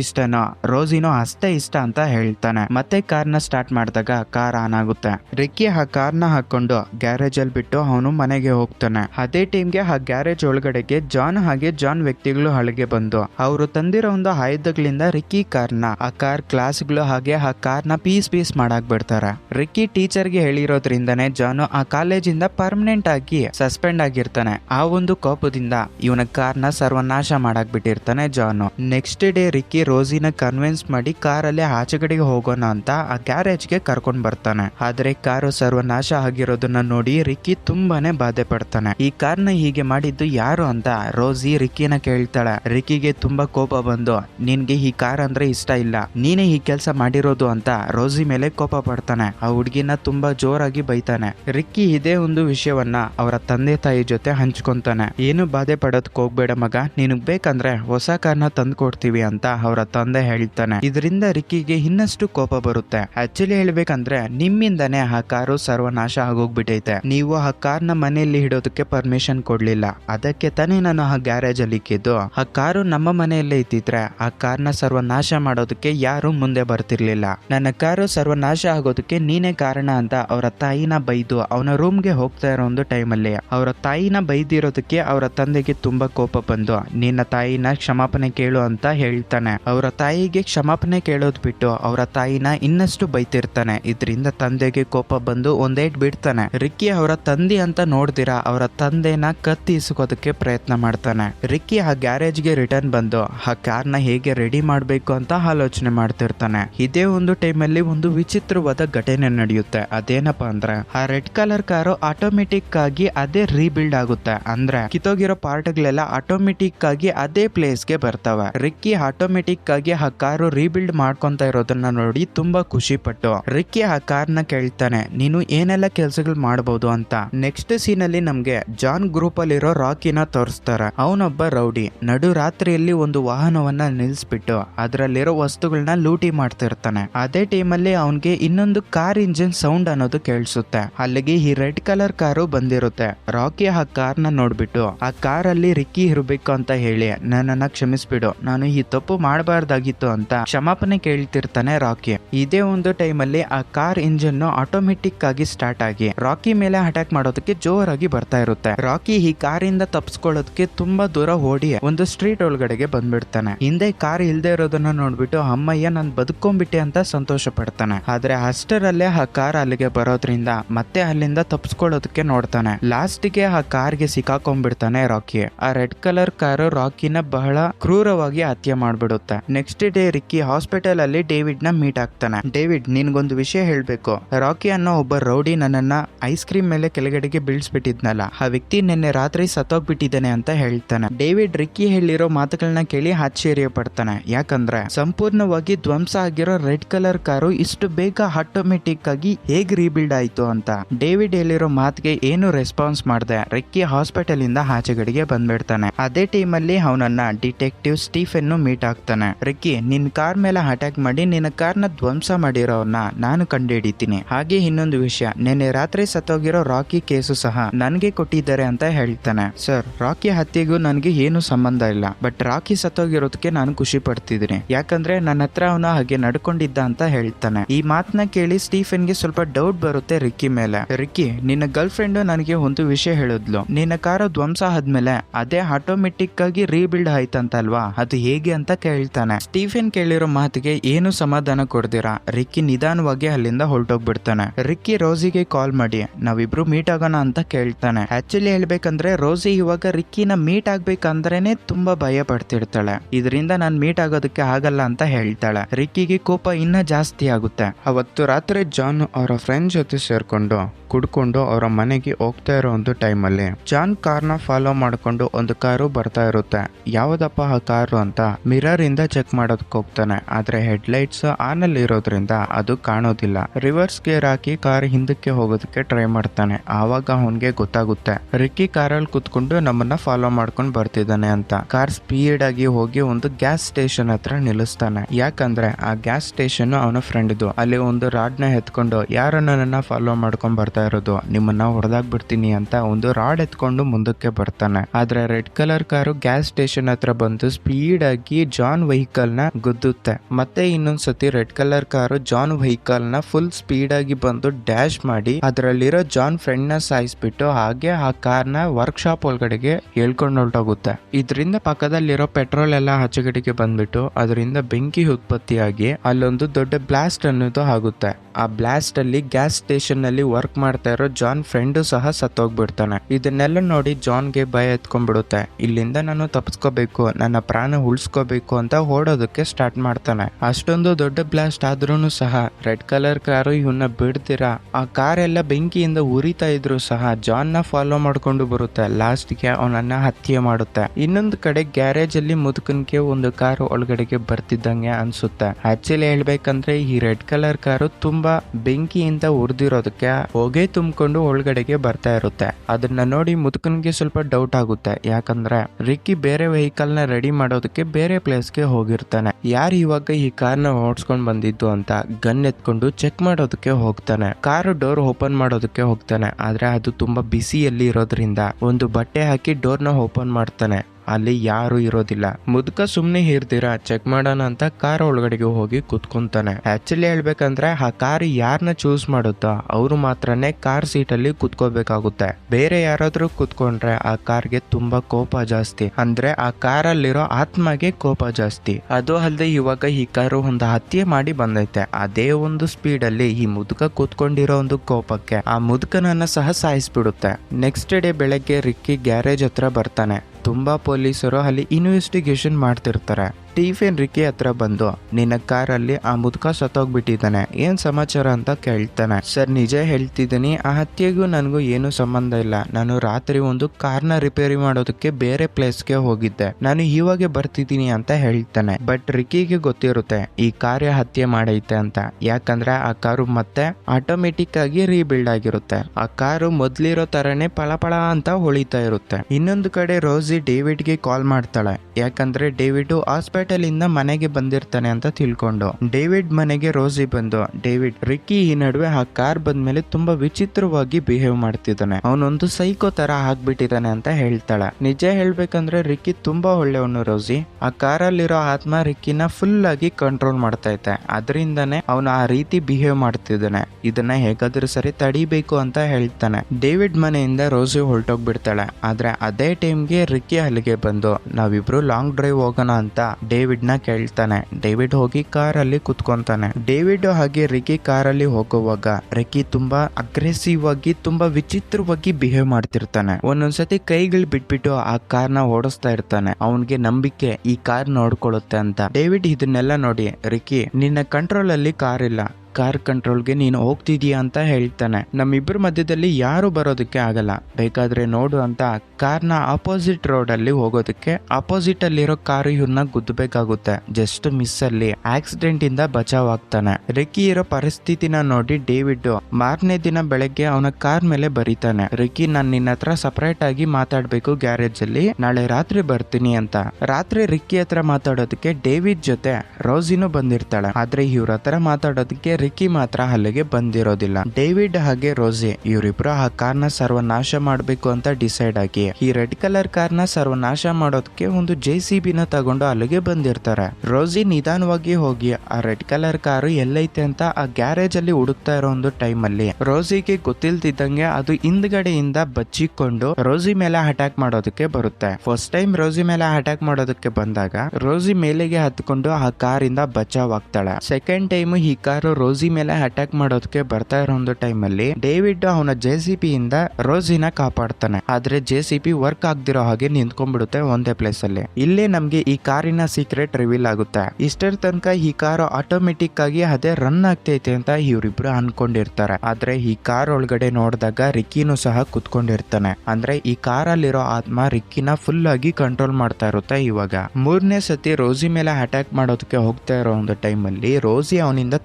ಇಷ್ಟನೋ ರೋಸಿನೋ ಅಷ್ಟೇ ಇಷ್ಟ ಅಂತ ಹೇಳ್ತಾನೆ. ಮತ್ತೆ ಕಾರ್ನ ಸ್ಟಾರ್ಟ್ ಮಾಡಿದಾಗ ಕಾರ್ ಆನ್ ಆಗುತ್ತೆ. ರಿಕ್ಕಿ ಆ ಕಾರ್ನ ಹಾಕೊಂಡು ಗ್ಯಾರೇಜ್ ಅಲ್ಲಿ ಬಿಟ್ಟು ಅವನು ಮನೆಗೆ ಹೋಗ್ತಾನೆ. ಅದೇ ಟೈಮ್ಗೆ ಆ ಗ್ಯಾರೇಜ್ ಒಳಗಡೆಗೆ ಜಾನ್ ಹಾಗೆ ಜಾನ್ ವ್ಯಕ್ತಿಗಳು ಹಳಗೆ ಬಂದು, ಅವರು ತಂದಿರೋ ಒಂದು ಆಯುಧಗಳಿಂದ ರಿಕ್ಕಿ ಕಾರ್ನ, ಆ ಕಾರ್ ಕ್ಲಾಸ್ಗಳು ಹಾಗೆ ಆ ಕಾರ್ನ ಪೀಸ್ ಪೀಸ್ ಮಾಡಾಕ್ ಬಿಡ್ತಾರೆ ರಿಕ್ಕಿ ಟೀಚರ್ಗೆ ಹೇಳಿರೋದ್ರಿಂದನೇ ಜಾನು ಆ ಕಾಲೇಜಿಂದ ಪರ್ಮನೆಂಟ್ ಆಗಿ ಸಸ್ಪೆಂಡ್ ಆಗಿರ್ತಾನೆ. ಆ ಒಂದು ಕೋಪದಿಂದ ಇವನ ಕಾರ್ನ ಸರ್ವನಾಶ ಮಾಡಾಕ್ ಬಿಟ್ಟಿರ್ತಾನೆ ಜಾನು. ನೆಕ್ಸ್ಟ್ ಡೇ ರಿಕ್ಕಿ ರೋಸಿನ ಕನ್ವಿನ್ಸ್ ಮಾಡಿ ಕಾರಲ್ಲಿ ಆಚೆಗಡೆಗೆ ಹೋಗೋಣ ಅಂತ ಆ ಗ್ಯಾರೇಜ್ಗೆ ಕರ್ಕೊಂಡ್ ಬರ್ತಾನೆ. ಆದ್ರೆ ಕಾರು ಸರ್ವನಾಶ ಆಗಿರೋದನ್ನ ನೋಡಿ ರಿಕ್ಕಿ ತುಂಬಾನೇ ಬಾಧೆ ಪಡ್ತಾನೆ. ಈ ಕಾರ್ನ ಹೀಗೆ ಮಾಡಿದ್ದು ಯಾರು ಅಂತ ರೋಸಿ ರಿಕ್ಕಿನ ಕೇಳ್ತಾಳೆ. ರಿಕ್ಕಿಗೆ ತುಂಬಾ ಕೋಪ ಬಂದು, ನಿನ್ಗೆ ಈ ಕಾರ್ ಅಂದ್ರೆ ಇಷ್ಟ ಇಲ್ಲ. ನೀನೇ ಈ ಕೆಲಸ ಮಾಡಿರೋದು ಅಂತ ರೋಸಿ ಮೇಲೆ ಕೋಪ ಪಡ್ತಾನೆ. ಆ ಹುಡುಗಿನ ತುಂಬಾ ಜೋರಾಗಿ ಬೈತಾನೆ. ರಿಕ್ಕಿ ಇದೇ ಒಂದು ವಿಷಯವನ್ನ ಅವರ ತಂದೆ ತಾಯಿ ಜೊತೆ ಹಂಚ್ಕೊಂತಾನೆ. ಏನು ಬಾಧೆ ಪಡೋದಕ್ ಹೋಗ್ಬೇಡ ಮಗ. ನಿನಗ್ ಬೇಕಂದ್ರೆ ಹೊಸ ಕಾರ್ನ ತಂದು ಕೊಡ್ತೀವಿ ಅಂತ ಅವರ ತಂದೆ ಹೇಳ್ತಾನೆ. ಇದರಿಂದ ರಿಕ್ಕಿಗೆ ಇನ್ನಷ್ಟು ಕೋಪ ಬರುತ್ತೆ. ಆಕ್ಚುಲಿ ಹೇಳ್ಬೇಕಂದ್ರೆ, ನಿಮ್ಮಿಂದನೇ ಆ ಕಾರು ಸರ್ವನಾಶ ಆಗೋಗ್ಬಿಟ್ಟೈತೆ ನೀವು ಆ ಕಾರ್ನ ಮನೆಯಲ್ಲಿ ಇಡೋದಕ್ಕೆ ಪರ್ಮಿಷನ್ ಕೊಡ್ಲಿಲ್ಲ. ಅದಕ್ಕೆ ತಾನೇ ನಾನು ಆ ಗ್ಯಾರೇಜ್ ಅಲ್ಲಿ ಇಕ್ಕಿದ್ದು. ಆ ಕಾರು ನಮ್ಮ ಮನೆಯಲ್ಲೇ ಇದ್ದಿದ್ರೆ, ಆ ಕಾರ್ನ ಸರ್ವನಾಶ ಮಾಡೋದಕ್ಕೆ ಯಾರು ಮುಂದೆ ಬರ್ತಿರ್ಲಿಲ್ಲ. ನನ್ನ ಕಾರು ಸರ್ವನಾಶ ಆಗೋದಕ್ಕೆ ನೀನೇ ಕಾರಣ ಅಂತ ಅವರ ತಾಯಿನ ಬೈದು, ಅವನ ರೂಮ್ಗೆ ಹೋಗ್ತಾ ಇರೋ ಒಂದು ಟೈಮಲ್ಲಿ ಅವರ ತಾಯಿನ ಬೈದಿರೋದಕ್ಕೆ ಅವರ ತಂದೆಗೆ ತುಂಬಾ ಕೋಪ ಬಂದು, ನಿನ್ನ ತಾಯಿನ ಕ್ಷಮಾಪಣೆ ಕೇಳು ಅಂತ ಹೇಳ್ತಾನೆ. ಅವರ ತಾಯಿಗೆ ಕ್ಷಮಾಪಣೆ ಕೇಳೋದ್ ಬಿಟ್ಟು ಅವರ ತಾಯಿನ ಇನ್ನಷ್ಟು ಬೈತಿರ್ತಾನೆ. ಇದರಿಂದ ತಂದೆಗೆ ಕೋಪ ಬಂದು ಒಂದೇಟ್ ಬಿಡ್ತಾನೆ. ರಿಕ್ಕಿ ಅವರ ತಂದೆ ಅಂತ ನೋಡ್ದಿರಾ ಅವರ ತಂದೆನ ಕತ್ತಿ ಇಸ್ಕೋದಕ್ಕೆ ಪ್ರಯತ್ನ ಮಾಡ್ತಾನೆ. ರಿಕ್ಕಿ ಆ ಗ್ಯಾರೇಜ್ಗೆ ರಿಟರ್ನ್ ಬಂದು ಆ ಕಾರ್ನ ಹೇಗೆ ರೆಡಿ ಮಾಡ್ಬೇಕು ಅಂತ ಆಲೋಚನೆ ಮಾಡ್ತಿರ್ತಾನೆ. ಇದೇ ಒಂದು ಟೈಮಲ್ಲಿ ಒಂದು ವಿಚಿತ್ರವಾದ ಘಟನೆ ನಡೆಯುತ್ತೆ. ಅದೇನಪ್ಪ ಅಂದ್ರೆ, ಆ ರೆಡ್ ಕಲರ್ ಕಾರು ಆಟೋಮೆಟಿಕ್ ಆಗಿ ಅದೇ ರೀಬಿಲ್ಡ್ ಆಗುತ್ತೆ. ಅಂದ್ರೆ ಕಿತ್ತೋಗಿರೋ ಪಾರ್ಟ್ಗಳೆಲ್ಲ ಆಟೋಮೆಟಿಕ್ ಆಗಿ ಅದೇ ಪ್ಲೇಸ್ಗೆ ಬರ್ತವೆ. ರಿಕ್ಕಿ ಆಟೋಮೆಟಿಕ್ ಆಗಿ ಆ ಕಾರು ರೀಬಿಲ್ಡ್ ಮಾಡ್ಕೊಂತ ಇರೋದನ್ನ ನೋಡಿ ತುಂಬಾ ಖುಷಿ ಪಟ್ಟು ರಿಕ್ಕಿ ಆ ಕಾರ್ನ ಕೇಳ್ತಾನೆ, ನೀನು ಏನೆಲ್ಲ ಕೆಲಸಗಳು ಮಾಡಬಹುದು ಅಂತ? ನೆಕ್ಸ್ಟ್ ಸೀನ್ ಅಲ್ಲಿ ನಮ್ಗೆ ಜಾನ್ ಗ್ರೂಪ್ ಅಲ್ಲಿರೋ ರಾಕಿನ ತೋರಿಸ್ತಾರೆ. ಅವನೊಬ್ಬ ರೌಡಿ, ನಡು ರಾತ್ರಿಯಲ್ಲಿ ಒಂದು ವಾಹನವನ್ನ ನಿಲ್ಸ್ಬಿಟ್ಟು ಅದರಲ್ಲಿರೋ ವಸ್ತುಗಳನ್ನ ಲೂಟಿ ಮಾಡ್ತಿರ್ತಾನೆ. ಅದೇ ಟೈಮ್ ಅಲ್ಲಿ ಅವನ್ಗೆ ಇನ್ನೊಂದು ಕಾರ್ ಇಂಜಿನ್ ಸೌಂಡ್ ಅನ್ನೋದು ಕೇಳಿಸುತ್ತೆ. ಅಲ್ಲಿಗೆ ಈ ರೆಡ್ ಕಲರ್ ಕಾರು ಬಂದಿರುತ್ತೆ. ರಾಕಿ ಆ ಕಾರ್ನ ನೋಡ್ಬಿಟ್ಟು, ಆ ಕಾರಲ್ಲಿ ರಿಕ್ಕಿ ಇರಬೇಕು ಅಂತ ಹೇಳಿ ನನ್ನನ್ನ ಕ್ಷಮಿಸ್ಬಿಡು. ನಾನು ಈ ತಪ್ಪು ಮಾಡಬಾರ್ದಾಗಿತ್ತು ಅಂತ ಕ್ಷಮಾಪಣೆ ಕೇಳ್ತಿರ್ತಾನೆ ರಾಕಿ. ಇದೇ ಒಂದು ಟೈಮಲ್ಲಿ ಆ ಕಾರ್ ಇಂಜಿನ್ ಆಟೋಮೆಟಿಕ್ ಆಗಿ ಸ್ಟಾರ್ಟ್ ಆಗಿ ರಾಕಿ ಮೇಲೆ ಅಟ್ಯಾಕ್ ಮಾಡೋದಕ್ಕೆ ಜೋರಾಗಿ ಬರ್ತಾ ಇರುತ್ತೆ. ರಾಕಿ ಈ ಕಾರಿಂದ ತಪ್ಪಿಸ್ಕೊಳ್ಳೋದಕ್ಕೆ ತುಂಬಾ ದೂರ ಓಡಿ ಒಂದು ಸ್ಟ್ರೀಟ್ ಒಳಗಡೆಗೆ ಬಂದ್ಬಿಡ್ತಾನೆ. ಹಿಂದೆ ಕಾರ್ ಇಲ್ದೇ ಇರೋದನ್ನ ನೋಡ್ಬಿಟ್ಟು ಅಮ್ಮಯ್ಯ, ನಾನು ಬದುಕೊಂಡ್ಬಿಟ್ಟೆ ಅಂತ ಸಂತೋಷ ಪಡ್ತಾನೆ. ಆದ್ರೆ ಅಷ್ಟರಲ್ಲೇ ಆ ಕಾರ್ ಅಲ್ಲಿಗೆ ಬರೋದ್ರಿಂದ ಮತ್ತೆ ಅಲ್ಲಿಂದ ತಪ್ಪಿಸ್ಕೊಳ್ಳೋದಕ್ಕೆ ನೋಡ್ತಾನೆ. ಲಾಸ್ಟ್ಗೆ ಆ ಕಾರ್ಗೆ ಸಿಕ್ಕಾಕೊಂಡ್ಬಿಡ್ತಾನೆ ರಾಕಿ. ಆ ರೆಡ್ ಕಲರ್ ಕಾರು ರಾಕಿನ ಬಹಳ ಕ್ರೂರವಾಗಿ ಹತ್ಯೆ ಮಾಡ್ಬಿಡುತ್ತೆ. ನೆಕ್ಸ್ಟ್ ಡೇ ರಿಕ್ಕಿ ಹಾಸ್ಪಿಟಲ್ ಅಲ್ಲಿ ಡೇವಿಡ್ನ ಮೀಟ್ ಆಗ್ತಾನೆ. ಡೇವಿಡ್ ನಿನ್ಗೊಂದು ವಿಷಯ ಹೇಳ್ಬೇಕು. ರಾಕಿ ಅನ್ನೋ ಒಬ್ಬ ರೌಡಿ ನನ್ನನ್ನ ಐಸ್ ಕ್ರೀಮ್ ಮೇಲೆ ಕೆಳಗಡೆಗೆ ಬೀಳ್ಸ್ಬಿಟ್ಟಿದ್ನಲ್ಲ. ಆ ವ್ಯಕ್ತಿ ನಿನ್ನೆ ರಾತ್ರಿ ಸತ್ತೋಗ್ಬಿಟ್ಟಿದ್ದಾನೆ ಅಂತ ಹೇಳ್ತಾನೆ. ಡೇವಿಡ್ ರಿಕ್ಕಿ ಹೇಳಿರೋ ಮಾತುಗಳನ್ನ ಕೇಳಿ ಆಶ್ಚರ್ಯ ಪಡ್ತಾನೆ. ಯಾಕಂದ್ರೆ ಸಂಪೂರ್ಣವಾಗಿ ಧ್ವಂಸ ಆಗಿರೋ ರೆಡ್ ಕಲರ್ ಕಾರು ಇಷ್ಟು ಬೇಗ ಆಟೋಮೆಟಿಕ್ ಆಗಿ ಹೇಗ್ ರೀಬಿಲ್ಡ್ ಆಯ್ತು ಅಂತ. ಡೇವಿಡ್ ಹೇಳಿರೋ ಮಾತಿಗೆ ಏನು ರೆಸ್ಪಾನ್ಸ್ ಮಾಡ್ದೆ ರಿಕ್ಕಿ ಹಾಸ್ಪಿಟಲ್ ಇಂದ ಆಚೆಗಡೆಗೆ ಬಂದ್ಬಿಡ್ತಾನೆ. ಅದೇ ಟೈಮ್ ಅಲ್ಲಿ ಅವನನ್ನ ಡಿಟೆಕ್ಟಿವ್ ಸ್ಟೀಫೆನ್ ಮೀಟ್ ಆಗ್ತಾನೆ. ರಿಕ್ಕಿ, ನಿನ್ ಕಾರ್ ಮೇಲೆ ಅಟ್ಯಾಕ್ ಮಾಡಿ ನಿನ್ನ ಕಾರ್ನ ಧ್ವಂಸ ಮಾಡಿರೋನ್ನ ನಾನು ಕಂಡುಹಿಡಿತೀನಿ. ಹಾಗೆ ಇನ್ನೊಂದು ವಿಷಯ, ನಿನ್ನೆ ರಾತ್ರಿ ಸತ್ತೋಗಿರೋ ರಾಕಿ ಕೇಸು ಸಹ ನನಗೆ ಕೊಟ್ಟಿದ್ದಾರೆ ಅಂತ ಹೇಳ್ತಾನೆ. ಸರ್, ರಾಕಿ ಹತ್ಯೆಗೂ ನನಗೆ ಏನು ಸಂಬಂಧ ಇಲ್ಲ, ಬಟ್ ರಾಕಿ ಸತ್ತೋಗಿರೋದಕ್ಕೆ ನಾನು ಖುಷಿ ಪಡ್ತಿದ್ದೀನಿ. ಯಾಕಂದ್ರೆ ನನ್ನ ಹತ್ರ ಅವನ ಹಾಗೆ ನಡ್ಕೊಂಡಿದ್ದ ಅಂತ ಹೇಳ್ತಾನೆ. ಈ ಮಾತನ್ನ ಕೇಳಿ ಸ್ಟೀಫೆನ್ಗೆ ಸ್ವಲ್ಪ ಡೌಟ್ ಬರುತ್ತೆ ರಿಕ್ಕಿ ಮೇಲೆ. ರಿಕ್ಕಿ, ನಿನ್ನ ಗರ್ಲ್ ಫ್ರೆಂಡ್ ನನಗೆ ಒಂದು ವಿಷಯ ಹೇಳಿದ್ಲು. ನಿನ್ನ ಕಾರು ಧ್ವಂಸ ಆದ್ಮೇಲೆ ಅದೇ ಆಟೋಮೆಟಿಕ್ ಆಗಿ ರೀಬಿಲ್ಡ್ ಆಯ್ತಂತಲ್ವಾ? ಅದು ಹೇಗೆ ಅಂತ ಕೇಳ್ತಾನೆ. ಸ್ಟೀಫೆನ್ ಕೇಳಿರೋ ಮಾತಿಗೆ ಏನು ಸಮಾಧಾನ ಕೊಡ್ತೀರಾ? ರಿಕ್ಕಿ ನಿಧಾನವಾಗಿ ಅಲ್ಲಿಂದ ಹೊರಟೋಗ್ಬಿಡ್ತಾನೆ. ರಿಕ್ಕಿ ರೋಸಿಗೆ ಕಾಲ್ ಮಾಡಿ, ನಾವಿಬ್ರು ಮೀಟ್ ಆಗೋಣ ಅಂತ ಕೇಳ್ತಾನೆ. ಆಕ್ಚುಲಿ ಹೇಳ್ಬೇಕಂದ್ರೆ ರೋಸಿ ಇವಾಗ ರಿಕ್ಕಿನ ಮೀಟ್ ಆಗ್ಬೇಕಂದ್ರೇನೆ ತುಂಬಾ ಭಯ ಪಡ್ತಿರ್ತಾಳೆ. ಇದರಿಂದ ನಾನ್ ಮೀಟ್ ಆಗೋದಕ್ಕೆ ಆಗಲ್ಲ ಅಂತ ಹೇಳ್ತಾಳೆ. ರಿಕ್ಕಿಗೆ ಕೋಪ ಇನ್ನ ಜಾಸ್ತಿ ಆಗುತ್ತೆ. ಅವತ್ತು ರಾತ್ರಿ ಜಾನ್ ಅವರ ಫ್ರೆಂಡ್ ಜೊತೆ ಸೇರ್ಕೊಂಡು ಕುಡ್ಕೊಂಡು ಅವರ ಮನೆಗೆ ಹೋಗ್ತಾ ಇರೋ ಒಂದು ಟೈಮಲ್ಲಿ ಜಾನ್ ಕಾರ್ನ ಫಾಲೋ ಮಾಡ್ಕೊಂಡು ಒಂದು ಕಾರು ಬರ್ತಾ ಇರುತ್ತೆ. ಯಾವ್ದಪ್ಪ ಆ ಕಾರು ಅಂತ ಮಿರರ್ ಇಂದ ಚೆಕ್ ಮಾಡೋದಕ್ಕೆ ಹೋಗ್ತಾನೆ. ಆದ್ರೆ ಹೆಡ್ಲೈಟ್ಸ್ ಆನ್ ಅಲ್ಲಿ ಇರೋದ್ರಿಂದ ಅದು ಕಾಣೋದಿಲ್ಲ. ರಿವರ್ಸ್ ಗೇರ್ ಹಾಕಿ ಕಾರ್ ಹಿಂದಕ್ಕೆ ಹೋಗೋದಕ್ಕೆ ಟ್ರೈ ಮಾಡ್ತಾನೆ. ಆವಾಗ ಅವನ್ಗೆ ಗೊತ್ತಾಗುತ್ತೆ. ರಿಕ್ಕಿ ಕಾರಲ್ಲಿ ಕುತ್ಕೊಂಡು ನಮ್ಮನ್ನ ಫಾಲೋ ಮಾಡ್ಕೊಂಡು ಬರ್ತಿದ್ದಾನೆ ಅಂತ. ಕಾರ್ ಸ್ಪೀಡ್ ಆಗಿ ಹೋಗಿ ಒಂದು ಗ್ಯಾಸ್ ಸ್ಟೇಷನ್ ಹತ್ರ ನಿಲ್ಲಿಸ್ತಾನೆ. ಯಾಕಂದ್ರೆ ಆ ಗ್ಯಾಸ್ ಸ್ಟೇಷನ್ ಅವನ ಫ್ರೆಂಡ್ ಅಲ್ಲಿ ಒಂದು ರಾಡ್ನ ಎತ್ಕೊಂಡು ಯಾರನ್ನ ಫಾಲೋ ಮಾಡ್ಕೊಂಡ್ ಬರ್ತಾ ಇರೋದು, ನಿಮ್ಮನ್ನ ಹೊಡೆದಾಗ್ ಬಿಡ್ತೀನಿ ಅಂತ ಒಂದು ರಾಡ್ ಎತ್ಕೊಂಡು ಮುಂದಕ್ಕೆ ಬರ್ತಾನೆ. ಆದ್ರೆ red colour car gas station ಹತ್ರ ಬಂದು ಸ್ಪೀಡ್ ಆಗಿ ಜಾನ್ ವೆಹಿಕಲ್ನ ಗುದ್ದುತ್ತೆ. ಮತ್ತೆ ಇನ್ನೊಂದ್ಸತಿ ರೆಡ್ ಕಲರ್ ಕಾರು ಜಾನ್ ವೆಹಿಕಲ್ನ ಫುಲ್ ಸ್ಪೀಡ್ ಆಗಿ ಬಂದು ಡ್ಯಾಶ್ ಮಾಡಿ ಅದರಲ್ಲಿರೋ ಜಾನ್ ಫ್ರೆಂಡ್ನ ಸಾಯಿಸ್ಬಿಟ್ಟು ಹಾಗೆ ಆ ಕಾರ್ನ ವರ್ಕ್ ಶಾಪ್ ಒಳಗಡೆಗೆ ಹೇಳ್ಕೊಂಡು ಹೊರಟೋಗುತ್ತೆ. ಇದರಿಂದ ಪಕ್ಕದಲ್ಲಿರೋ ಪೆಟ್ರೋಲ್ ಎಲ್ಲ ಹಚ್ಚಗಡೆಗೆ ಬಂದ್ಬಿಟ್ಟು ಅದರಿಂದ ಬೆಂಕಿ ಉತ್ಪತ್ತಿಯಾಗಿ ಅಲ್ಲೊಂದು ದೊಡ್ಡ ಬ್ಲಾಸ್ಟ್ ಅನ್ನೋದು ಆಗುತ್ತೆ. ಆ ಬ್ಲಾಸ್ಟ್ ಅಲ್ಲಿ ಗ್ಯಾಸ್ ಸ್ಟೇಷನ್ನಲ್ಲಿ ವರ್ಕ್ ಮಾಡ್ತಾ ಇರೋ ಜಾನ್ ಫ್ರೆಂಡ್ ಸಹ ಸತ್ತೋಗ್ಬಿಡ್ತಾನೆ. ಇದನ್ನೆಲ್ಲ ನೋಡಿ ಜಾನ್ಗೆ ಭಯ ಎತ್ಕೊಂಡ್ಬಿಡುತ್ತೆ. ಇಲ್ಲಿಂದ ನಾನು ತಪ್ಪಿಸ್ಕೋಬೇಕು ನನ್ನ ಪ್ರಾಣ ಉಳಿಸ್ಕೋಬೇಕು ಅಂತ ಓಡೋದಕ್ಕೆ ಸ್ಟಾರ್ಟ್ ಮಾಡ್ತಾನೆ. ಅಷ್ಟೊಂದು ದೊಡ್ಡ ಬ್ಲಾಸ್ಟ್ ಆದ್ರೂ ಸಹ, ರೆಡ್ ಕಲರ್ ಕಾರು ಇವನ್ನ ಬಿಡ್ತೀರಾ? ಆ ಕಾರ್ ಎಲ್ಲ ಬೆಂಕಿಯಿಂದ ಉರಿತಾ ಇದ್ರು ಸಹ ಜಾನ್ನ ಫಾಲೋ ಮಾಡ್ಕೊಂಡು ಬರುತ್ತೆ. ಲಾಸ್ಟ್ಗೆ ಅವನನ್ನ ಹತ್ಯೆ ಮಾಡುತ್ತೆ. ಇನ್ನೊಂದು ಕಡೆ ಗ್ಯಾರೇಜ್ ಅಲ್ಲಿ ಮುದುಕನ್ಗೆ ಒಂದು ಕಾರು ಒಳಗಡೆಗೆ ಬರ್ತಿದ್ದಂಗೆ ಅನ್ಸುತ್ತೆ. ಆಕ್ಚುಲಿ ಹೇಳ್ಬೇಕಂದ್ರೆ ಈ ರೆಡ್ ಕಲರ್ ಕಾರು ತುಂಬಾ ಬೆಂಕಿಯಿಂದ ಉರಿದಿರೋದಕ್ಕೆ ಹೊಗೆ ತುಂಬಿಕೊಂಡು ಒಳಗಡೆಗೆ ಬರ್ತಾ ಇರುತ್ತೆ. ಅದನ್ನ ನೋಡಿ ಮುದುಕನ್ಗೆ ಸ್ವಲ್ಪ ಡೌಟ್ ಆಗುತ್ತೆ. ಯಾಕಂದ್ರೆ ರಿಕ್ಕಿ ಬೇರೆ ವೆಹಿಕಲ್ನ ರೆಡಿ ಮಾಡೋದಕ್ಕೆ ಬೇರೆ ಪ್ಲೇಸ್ಗೆ ಹೋಗಿರ್ತಾನೆ. ಯಾರು ಇವಾಗ ಈ ಕಾರ್ನ ಓಡಿಸ್ಕೊಂಡ್ ಬಂದಿದ್ದು ಅಂತ ಗನ್ ಎತ್ಕೊಂಡು ಚೆಕ್ ಮಾಡೋದಕ್ಕೆ ಹೋಗ್ತಾನೆ. ಕಾರ್ ಡೋರ್ ಓಪನ್ ಮಾಡೋದಕ್ಕೆ ಹೋಗ್ತಾನೆ. ಆದ್ರೆ ಅದು ತುಂಬಾ ಬಿಸಿಯಲ್ಲಿ ಇರೋದ್ರಿಂದ ಒಂದು ಬಟ್ಟೆ ಹಾಕಿ ಡೋರ್ನ ಓಪನ್ ಮಾಡ್ತಾನೆ. ಅಲ್ಲಿ ಯಾರು ಇರೋದಿಲ್ಲ. ಮುದುಕ ಸುಮ್ನೆ ಹಿರ್ದಿರ ಚೆಕ್ ಮಾಡೋಣ ಅಂತ ಕಾರ್ ಒಳಗಡೆಗೆ ಹೋಗಿ ಕುತ್ಕೊಂತಾನೆ. ಆಕ್ಚುಲಿ ಹೇಳ್ಬೇಕಂದ್ರೆ, ಆ ಕಾರ್ ಯಾರನ್ನ ಚೂಸ್ ಮಾಡುತ್ತೋ, ಅವರು ಮಾತ್ರನೇ ಕಾರ್ ಸೀಟ್ ಅಲ್ಲಿ ಕುತ್ಕೋಬೇಕಾಗುತ್ತೆ. ಬೇರೆ ಯಾರಾದ್ರೂ ಕುತ್ಕೊಂಡ್ರೆ ಆ ಕಾರ್ಗೆ ತುಂಬಾ ಕೋಪ ಜಾಸ್ತಿ. ಅಂದ್ರೆ ಆ ಕಾರಲ್ಲಿರೋ ಆತ್ಮಗೆ ಕೋಪ ಜಾಸ್ತಿ. ಅದು ಅಲ್ಲದೆ ಇವಾಗ ಈ ಕಾರು ಒಂದು ಹತ್ಯೆ ಮಾಡಿ ಬಂದೈತೆ. ಅದೇ ಒಂದು ಸ್ಪೀಡ್ ಅಲ್ಲಿ ಈ ಮುದುಕ ಕೂತ್ಕೊಂಡಿರೋ ಒಂದು ಕೋಪಕ್ಕೆ ಆ ಮುದುಕನನ್ನ ಸಹ ಸಾಯಿಸ್ಬಿಡುತ್ತೆ. ನೆಕ್ಸ್ಟ್ ಡೇ ಬೆಳಗ್ಗೆ ರಿಕ್ಕಿ ಗ್ಯಾರೇಜ್ ಹತ್ರ ಬರ್ತಾನೆ. ತುಂಬಾ ಪೊಲೀಸರು ಅಲ್ಲಿ ಇನ್ವೆಸ್ಟಿಗೇಷನ್ ಮಾಡ್ತಿರ್ತಾರೆ. ಸ್ಟೀಫೆನ್ ರಿಕಿ ಹತ್ರ ಬಂದು, ನಿನ್ನ ಕಾರಲ್ಲಿ ಆ ಮುದುಕ ಸತ್ತೋಗ್ಬಿಟ್ಟಿದ್ದಾನೆ. ಏನ್ ಸಮಾಚಾರ ಅಂತ ಕೇಳ್ತಾನೆ. ಸರ್, ನಿಜ ಹೇಳ್ತಿದ್ದೀನಿ, ಆ ಹತ್ಯೆಗೂ ನನಗೂ ಏನು ಸಂಬಂಧ ಇಲ್ಲ. ನಾನು ರಾತ್ರಿ ಒಂದು ಕಾರ್ನ ರಿಪೇರಿ ಮಾಡೋದಕ್ಕೆ ಬೇರೆ ಪ್ಲೇಸ್ಗೆ ಹೋಗಿದ್ದೆ. ನಾನು ಇವಾಗೆ ಬರ್ತಿದ್ದೀನಿ ಅಂತ ಹೇಳ್ತಾನೆ. ಬಟ್ ರಿಕಿಗೆ ಗೊತ್ತಿರುತ್ತೆ, ಈ ಕಾರ್ಯ ಹತ್ಯೆ ಮಾಡೈತೆ ಅಂತ. ಯಾಕಂದ್ರೆ ಆ ಕಾರು ಮತ್ತೆ ಆಟೋಮೆಟಿಕ್ ಆಗಿ ರೀಬಿಲ್ಡ್ ಆಗಿರುತ್ತೆ. ಆ ಕಾರು ಮೊದ್ಲಿರೋ ತರನೇ ಪಳಪಳ ಅಂತ ಹೊಳಿತಾ ಇರುತ್ತೆ. ಇನ್ನೊಂದು ಕಡೆ ರೋಸಿ ಡೇವಿಡ್ಗೆ ಕಾಲ್ ಮಾಡ್ತಾಳೆ. ಯಾಕಂದ್ರೆ ಡೇವಿಡ್ ಹಾಸ್ಪಿಟಲ್ ಇಂದ ಮನೆಗೆ ಬಂದಿರ್ತಾನೆ ಅಂತ ತಿಳ್ಕೊಂಡು. ಡೇವಿಡ್ ಮನೆಗೆ ರೋಸಿ ಬಂದು, ಡೇವಿಡ್, ರಿಕ್ಕಿ ಈ ನಡುವೆ ಆ ಕಾರ್ ಬಂದ್ಮೇಲೆ ತುಂಬಾ ವಿಚಿತ್ರವಾಗಿ ಬಿಹೇವ್ ಮಾಡ್ತಿದ್ದಾನೆ. ಅವನೊಂದು ಸೈಕೋ ತರ ಆಗ್ಬಿಟ್ಟಿದ್ದಾನೆ ಅಂತ ಹೇಳ್ತಾಳೆ. ನಿಜ ಹೇಳ್ಬೇಕಂದ್ರೆ ರಿಕ್ಕಿ ತುಂಬಾ ಒಳ್ಳೆಯವನು ರೋಸಿ. ಆ ಕಾರಲ್ಲಿರೋ ಆತ್ಮ ರಿಕ್ಕಿನ ಫುಲ್ ಆಗಿ ಕಂಟ್ರೋಲ್ ಮಾಡ್ತಾ ಇದ್ದೆ. ಅದರಿಂದಾನೆ ಅವನು ಆ ರೀತಿ ಬಿಹೇವ್ ಮಾಡ್ತಿದ್ದಾನೆ. ಇದನ್ನ ಹೇಗಾದ್ರೂ ಸರಿ ತಡಿಬೇಕು ಅಂತ ಹೇಳ್ತಾನೆ. ಡೇವಿಡ್ ಮನೆಯಿಂದ ರೋಸಿ ಹೊರಟೋಗ್ಬಿಡ್ತಾಳೆ. ಆದ್ರೆ ಅದೇ ಟೈಮ್ಗೆ ರಿಕ್ಕಿ ಅಲ್ಲಿಗೆ ಬಂದು, ನಾವಿಬ್ರು ಲಾಂಗ್ ಡ್ರೈವ್ ಹೋಗೋಣ ಅಂತ ಡೇವಿಡ್ನ ಕೇಳ್ತಾನೆ. ಡೇವಿಡ್ ಹೋಗಿ ಕಾರಲ್ಲಿ ಕುತ್ಕೊಂತಾನೆ. ಡೇವಿಡ್ ಹಾಗೆ ರಿಕಿ ಕಾರಲ್ಲಿ ಹೋಗುವಾಗ ರಿಕಿ ತುಂಬಾ ಅಗ್ರೆಸಿವ್ ಆಗಿ, ತುಂಬಾ ವಿಚಿತ್ರವಾಗಿ ಬಿಹೇವ್ ಮಾಡ್ತಿರ್ತಾನೆ. ಒಂದೊಂದ್ಸತಿ ಕೈಗಳು ಬಿಟ್ಬಿಟ್ಟು ಆ ಕಾರ್ನ ಓಡಿಸ್ತಾ ಇರ್ತಾನೆ. ಅವನ್ಗೆ ನಂಬಿಕೆ ಈ ಕಾರ್ ನೋಡ್ಕೊಳ್ಳುತ್ತೆ ಅಂತ. ಡೇವಿಡ್ ಇದನ್ನೆಲ್ಲ ನೋಡಿ ರಿಕಿ, ನಿನ್ನ ಕಂಟ್ರೋಲ್ ಅಲ್ಲಿ ಕಾರ್ ಇಲ್ಲ. ಕಾರ್ ಕಂಟ್ರೋಲ್ಗೆ ನೀನು ಹೋಗ್ತಿದೀಯ ಅಂತ ಹೇಳ್ತಾನೆ. ನಮ್ಮಿಬ್ಬರ ಮಧ್ಯದಲ್ಲಿ ಯಾರು ಬರೋದಕ್ಕೆ ಆಗಲ್ಲ. ಬೇಕಾದ್ರೆ ನೋಡು ಅಂತ ಕಾರ್ನ ಅಪೋಸಿಟ್ ರೋಡ್ ಅಲ್ಲಿ ಹೋಗೋದಕ್ಕೆ ಅಪೋಸಿಟ್ ಅಲ್ಲಿರೋ ಕಾರು ಇವ್ರನ್ನ ಗುದ್ದಬೇಕಾಗುತ್ತೆ. ಜಸ್ಟ್ ಮಿಸ್ ಅಲ್ಲಿ ಆಕ್ಸಿಡೆಂಟ್ ಇಂದ ಬಚಾವ್ ಆಗ್ತಾನೆ ರಿಕ್ಕಿ ಇರೋ ಪರಿಸ್ಥಿತಿನ ನೋಡಿ ಡೇವಿಡ್ ಮಾರನೇ ದಿನ ಬೆಳಗ್ಗೆ ಅವನ ಕಾರ್ ಮೇಲೆ ಬರೀತಾನೆ. ರಿಕ್ಕಿ, ನಾನ್ ನಿನ್ನ ಹತ್ರ ಸಪರೇಟ್ ಆಗಿ ಮಾತಾಡ್ಬೇಕು ಗ್ಯಾರೇಜ್ ಅಲ್ಲಿ. ನಾಳೆ ರಾತ್ರಿ ಬರ್ತೀನಿ ಅಂತ. ರಾತ್ರಿ ರಿಕ್ಕಿ ಹತ್ರ ಮಾತಾಡೋದಕ್ಕೆ ಡೇವಿಡ್ ಜೊತೆ ರೋಸಿನೂ ಬಂದಿರ್ತಾಳೆ. ಆದ್ರೆ ಇವ್ರ ಹತ್ರ ಮಾತಾಡೋದಕ್ಕೆ ರಿಕ್ಕಿ ಮಾತ್ರ ಅಲ್ಲಿಗೆ ಬಂದಿರೋದಿಲ್ಲ. ಡೇವಿಡ್ ಹಾಗೆ ರೋಜೆ ಇವರಿಬ್ರು ಆ ಕಾರ್ನ ಸರ್ವನಾಶ ಮಾಡಬೇಕು ಅಂತ ಡಿಸೈಡ್ ಆಗಿ, ಈ ರೆಡ್ ಕಲರ್ ಕಾರ್ನ ಸರ್ವನಾಶ ಮಾಡೋದಕ್ಕೆ ಒಂದು ಜೆ ಸಿ ನ ತಗೊಂಡು ಅಲ್ಲಿಗೆ ಬಂದಿರ್ತಾರೆ. ರೋಜಿ ನಿಧಾನವಾಗಿ ಹೋಗಿ, ಆ ರೆಡ್ ಕಲರ್ ಕಾರು ಎಲ್ಲೈತೆ ಅಂತ ಆ ಗ್ಯಾರೇಜ್ ಅಲ್ಲಿ ಹುಡುಕ್ತಾ ಇರೋ ಒಂದು ಟೈಮ್ ಅಲ್ಲಿ, ರೋಜಿಗೆ ಗೊತ್ತಿಲ್ದಿದ್ದಂಗೆ ಅದು ಹಿಂದ್ಗಡೆಯಿಂದ ಬಚ್ಚಿಕೊಂಡು ರೋಜಿ ಮೇಲೆ ಅಟ್ಯಾಕ್ ಮಾಡೋದಕ್ಕೆ ಬರುತ್ತೆ. ಫಸ್ಟ್ ಟೈಮ್ ರೋಜಿ ಮೇಲೆ ಅಟ್ಯಾಕ್ ಮಾಡೋದಕ್ಕೆ ಬಂದಾಗ, ರೋಜಿ ಮೇಲೆಗೆ ಹತ್ಕೊಂಡು ಆ ಕಾರಿಂದ ಬಚಾವ್ ಆಗ್ತಾಳೆ. ಸೆಕೆಂಡ್ ಟೈಮ್ ಈ ಕಾರು ರೋಸಿ ಮೇಲೆ ಅಟ್ಯಾಕ್ ಮಾಡೋದಕ್ಕೆ ಬರ್ತಾ ಇರೋ ಒಂದು ಟೈಮಲ್ಲಿ ಡೇವಿಡ್ ಅವನ ಜೆ ಸಿ ಪಿ ಇಂದ ರೋಸಿನ ಕಾಪಾಡ್ತಾನೆ. ಆದ್ರೆ ಜೆ ಸಿ ಪಿ ವರ್ಕ್ ಆಗ್ದಿರೋ ಹಾಗೆ ನಿಂತ್ಕೊಂಡ್ಬಿಡುತ್ತೆ ಒಂದೇ ಪ್ಲೇಸ್ ಅಲ್ಲಿ. ಇಲ್ಲೇ ನಮ್ಗೆ ಈ ಕಾರಿನ ಸೀಕ್ರೆಟ್ ರಿವೀಲ್ ಆಗುತ್ತೆ. ಇಷ್ಟರ ತನಕ ಈ ಕಾರ್ ಆಟೋಮೆಟಿಕ್ ಆಗಿ ಅದೇ ರನ್ ಆಗ್ತೈತೆ ಅಂತ ಇವರಿಬ್ರು ಅನ್ಕೊಂಡಿರ್ತಾರೆ. ಆದ್ರೆ ಈ ಕಾರ್ ಒಳಗಡೆ ನೋಡಿದಾಗ ರಿಕ್ಕಿನೂ ಸಹ ಕುತ್ಕೊಂಡಿರ್ತಾನೆ. ಅಂದ್ರೆ ಈ ಕಾರಲ್ಲಿರೋ ಆತ್ಮ ರಿಕ್ಕಿನ ಫುಲ್ ಆಗಿ ಕಂಟ್ರೋಲ್ ಮಾಡ್ತಾ ಇರುತ್ತೆ ಇವಾಗ. ಮೂರನೇ ಸತಿ ರೋಸಿ ಮೇಲೆ ಅಟ್ಯಾಕ್ ಮಾಡೋದಕ್ಕೆ ಹೋಗ್ತಾ ಇರೋ ಒಂದು ಟೈಮ್ ಅಲ್ಲಿ ರೋಸಿ ಅವನಿಂದ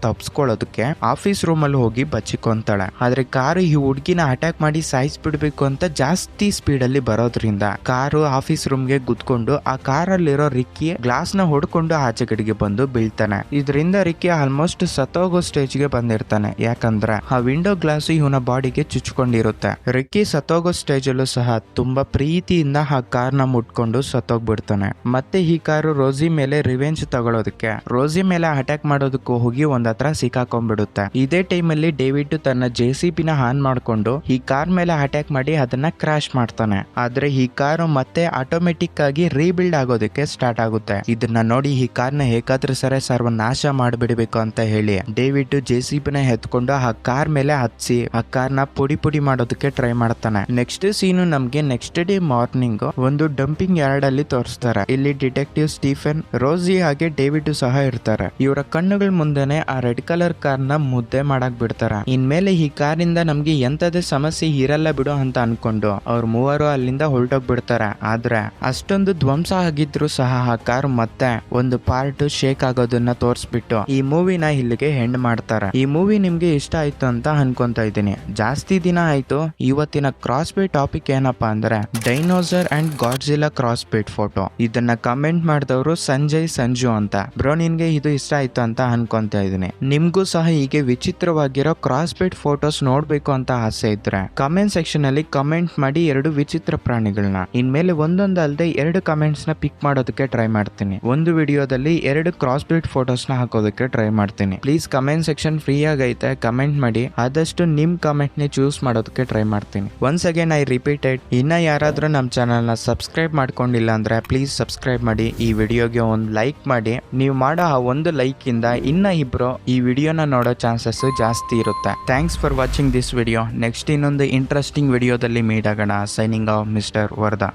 ತಪ್ಸ್ಕೊಳ್ಳೋದಕ್ಕೆ ಆಫೀಸ್ ರೂಮ್ ಅಲ್ಲಿ ಹೋಗಿ ಬಚ್ಚಿಕೊಂತಾಳೆ. ಆದ್ರೆ ಕಾರು ಈ ಹುಡುಗಿನ ಅಟ್ಯಾಕ್ ಮಾಡಿ ಸಾಯಿಸ್ಬಿಡ್ಬೇಕು ಅಂತ ಜಾಸ್ತಿ ಸ್ಪೀಡ್ ಅಲ್ಲಿ ಬರೋದ್ರಿಂದ ಕಾರು ಆಫೀಸ್ ರೂಮ್ಗೆ ಗುದ್ಕೊಂಡು ಆ ಕಾರಲ್ಲಿರೋ ರಿಕ್ಕಿ ಗ್ಲಾಸ್ನ ಹೊಡ್ಕೊಂಡು ಆಚೆ ಕಡೆಗೆ ಬಂದು ಬೀಳ್ತಾನೆ. ಇದರಿಂದ ರಿಕ್ಕಿ ಆಲ್ಮೋಸ್ಟ್ ಸತ್ತೋಗೋ ಸ್ಟೇಜ್ಗೆ ಬಂದಿರ್ತಾನೆ. ಯಾಕಂದ್ರೆ ಆ ವಿಂಡೋ ಗ್ಲಾಸ್ ಇವನ ಬಾಡಿಗೆ ಚುಚ್ಕೊಂಡಿರುತ್ತೆ. ರಿಕ್ಕಿ ಸತ್ತೋಗೋ ಸ್ಟೇಜ್ ಅಲ್ಲೂ ಸಹ ತುಂಬಾ ಪ್ರೀತಿಯಿಂದ ಆ ಕಾರ್ನ ಮುಟ್ಕೊಂಡು ಸತ್ತೋಗ್ಬಿಡ್ತಾನೆ. ಮತ್ತೆ ಈ ಕಾರು ರೋಸಿ ಮೇಲೆ ರಿವೆಂಜ್ ತಗೊಳೋದಕ್ಕೆ. ರೋಸಿ ಮೇಲೆ ಅಟ್ಯಾಕ್ ಮಾಡೋದಕ್ಕೂ ಹೋಗಿ ಒಂದ್ ಹತ್ರ ಸಿಕ್ಕಾಕೊಂಡ್ಬಿಡುತ್ತೆ ಇದೇ ಟೈಮ್ ಅಲ್ಲಿ ಡೇವಿಡ್ ತನ್ನ ಜೆ ಸಿ ಪಿನ ಆನ್ ಮಾಡ್ಕೊಂಡು ಈ ಕಾರ್ ಮೇಲೆ ಅಟ್ಯಾಕ್ ಮಾಡಿ ಅದನ್ನ ಕ್ರಾಶ್ ಮಾಡ್ತಾನೆ. ಆದ್ರೆ ಈ ಕಾರು ಮತ್ತೆ ಆಟೋಮೆಟಿಕ್ ಆಗಿ ರೀಬಿಲ್ಡ್ ಆಗೋದಕ್ಕೆ ಸ್ಟಾರ್ಟ್ ಆಗುತ್ತೆ. ಇದನ್ನ ನೋಡಿ ಈ ಕಾರ್ನ ಹೇಗಾದ್ರೂ ಸರಿ ಸರ್ವನಾಶ ಮಾಡಿಬಿಡ್ಬೇಕು ಅಂತ ಹೇಳಿ ಡೇವಿಡ್ ಜೆ ಸಿ ಪಿನ ಎತ್ಕೊಂಡು ಆ ಕಾರ್ ಮೇಲೆ ಹತ್ಸಿ ಆ ಕಾರ್ನ ಪುಡಿ ಪುಡಿ ಮಾಡೋದಕ್ಕೆ ಟ್ರೈ ಮಾಡ್ತಾನೆ. ನೆಕ್ಸ್ಟ್ ಸೀನು ನಮ್ಗೆ ನೆಕ್ಸ್ಟ್ ಡೇ ಮಾರ್ನಿಂಗ್ ಒಂದು ಡಂಪಿಂಗ್ ಯಾರ್ಡ್ ಅಲ್ಲಿ ತೋರಿಸ್ತಾರೆ. ಇಲ್ಲಿ ಡಿಟೆಕ್ಟಿವ್ ಸ್ಟೀಫನ್ ರೋಸಿ ಹಾಗೆ ಡೇವಿಡ್ ಸಹ ಇರ್ತಾರೆ. ಇವರ ಕಣ್ಣುಗಳ ಮುಂದೆನೆ ಆ ರೆಡ್ ಕಲರ್ ಕಾರ್ನ ಮುದ್ದೆ ಮಾಡಕ್ ಬಿಡ್ತಾರ. ಇನ್ಮೇಲೆ ಈ ಕಾರಿಂದ ನಮ್ಗೆ ಎಂತದ ಸಮಸ್ಯೆ ಇರಲ್ಲ ಬಿಡು ಅಂತ ಅನ್ಕೊಂಡು ಅವ್ರ ಮೂವರು ಅಲ್ಲಿಂದ ಹೊರಟೋಗ್ಬಿಡ್ತಾರೆ. ಆದ್ರೆ ಅಷ್ಟೊಂದು ಧ್ವಂಸ ಆಗಿದ್ರು ಸಹ ಆ ಕಾರ್ ಮತ್ತೆ ಒಂದು ಪಾರ್ಟ್ ಶೇಕ್ ಆಗೋದನ್ನ ತೋರಿಸ್ಬಿಟ್ಟು ಈ ಮೂವಿನ ಇಲ್ಲಿಗೆ ಹೆಂಡ್ ಮಾಡ್ತಾರೆ. ಈ ಮೂವಿ ನಿಮ್ಗೆ ಇಷ್ಟ ಆಯ್ತು ಅಂತ ಅನ್ಕೊಂತ ಇದ್ದೀನಿ. ಜಾಸ್ತಿ ದಿನ ಆಯ್ತು. ಇವತ್ತಿನ ಕ್ರಾಸ್ ಬಿಟ್ ಟಾಪಿಕ್ ಏನಪ್ಪಾ ಅಂದ್ರೆ dinosaur and Godzilla cross bit photo ಇದನ್ನ ಕಮೆಂಟ್ ಮಾಡಿದವರು ಸಂಜಯ್, ಸಂಜು ಅಂತ. ಬ್ರೋ, ನಿನ್ಗೆ ಇದು ಇಷ್ಟ ಆಯ್ತು ಅಂತ ಅನ್ಕೊಂತ ಇದೀನಿ ನಿಮ್ಗೂ ಸಹ ಹೀಗೆ ವಿಚಿತ್ರವಾಗಿರೋ ಕ್ರಾಸ್ ಬೆಡ್ ಫೋಟೋಸ್ ನೋಡಬೇಕು ಅಂತ ಆಸೆ ಇದ್ರೆ ಕಮೆಂಟ್ ಸೆಕ್ಷನ್ ಅಲ್ಲಿ ಕಮೆಂಟ್ ಮಾಡಿ ಎರಡು ವಿಚಿತ್ರ ಪ್ರಾಣಿಗಳನ್ನ ಇನ್ಮೇಲೆ ಒಂದೊಂದು ಅಲ್ಲದೆ ಎರಡು ಕಮೆಂಟ್ಸ್ನ ಪಿಕ್ ಮಾಡೋದಕ್ಕೆ ಟ್ರೈ ಮಾಡ್ತೀನಿ. ಒಂದು ವಿಡಿಯೋದಲ್ಲಿ ಎರಡು ಕ್ರಾಸ್ ಬೆಡ್ ಫೋಟೋಸ್ನ ಹಾಕೋದಕ್ಕೆ ಟ್ರೈ ಮಾಡ್ತೀನಿ. ಪ್ಲೀಸ್ ಕಮೆಂಟ್ ಸೆಕ್ಷನ್ ಫ್ರೀ ಆಗೈತೆ ಕಮೆಂಟ್ ಮಾಡಿ. ಆದಷ್ಟು ನಿಮ್ ಕಮೆಂಟ್ ನೇ ಚೂಸ್ ಮಾಡೋದಕ್ಕೆ ಟ್ರೈ ಮಾಡ್ತೀನಿ. ಒನ್ಸ್ ಅಗೇನ್ ಐ ರಿಪೀಟೆಡ್ ಇನ್ನ ಯಾರಾದ್ರೂ ನಮ್ಮ ನ ಸಬ್ಸ್ಕ್ರೈಬ್ ಮಾಡ್ಕೊಂಡಿಲ್ಲ ಅಂದ್ರೆ ಪ್ಲೀಸ್ ಸಬ್ಸ್ಕ್ರೈಬ್ ಮಾಡಿ. ಈ ವಿಡಿಯೋಗೆ ಒಂದು ಲೈಕ್ ಮಾಡಿ. ನೀವು ಮಾಡೋ ಆ ಒಂದು ಲೈಕ್ ಇಂದ ಇನ್ನ ಇಬ್ರು ಈ ವಿಡಿಯೋನ ನೋಡೋ ಚಾನ್ಸಸ್ ಜಾಸ್ತಿ ಇರುತ್ತೆ. Thanks for watching this video next ಇನ್ನೊಂದು ಇಂಟ್ರೆಸ್ಟಿಂಗ್ ವಿಡಿಯೋದಲ್ಲಿ ಮೀಟ್ ಆಗೋಣ. Signing off mister Vardha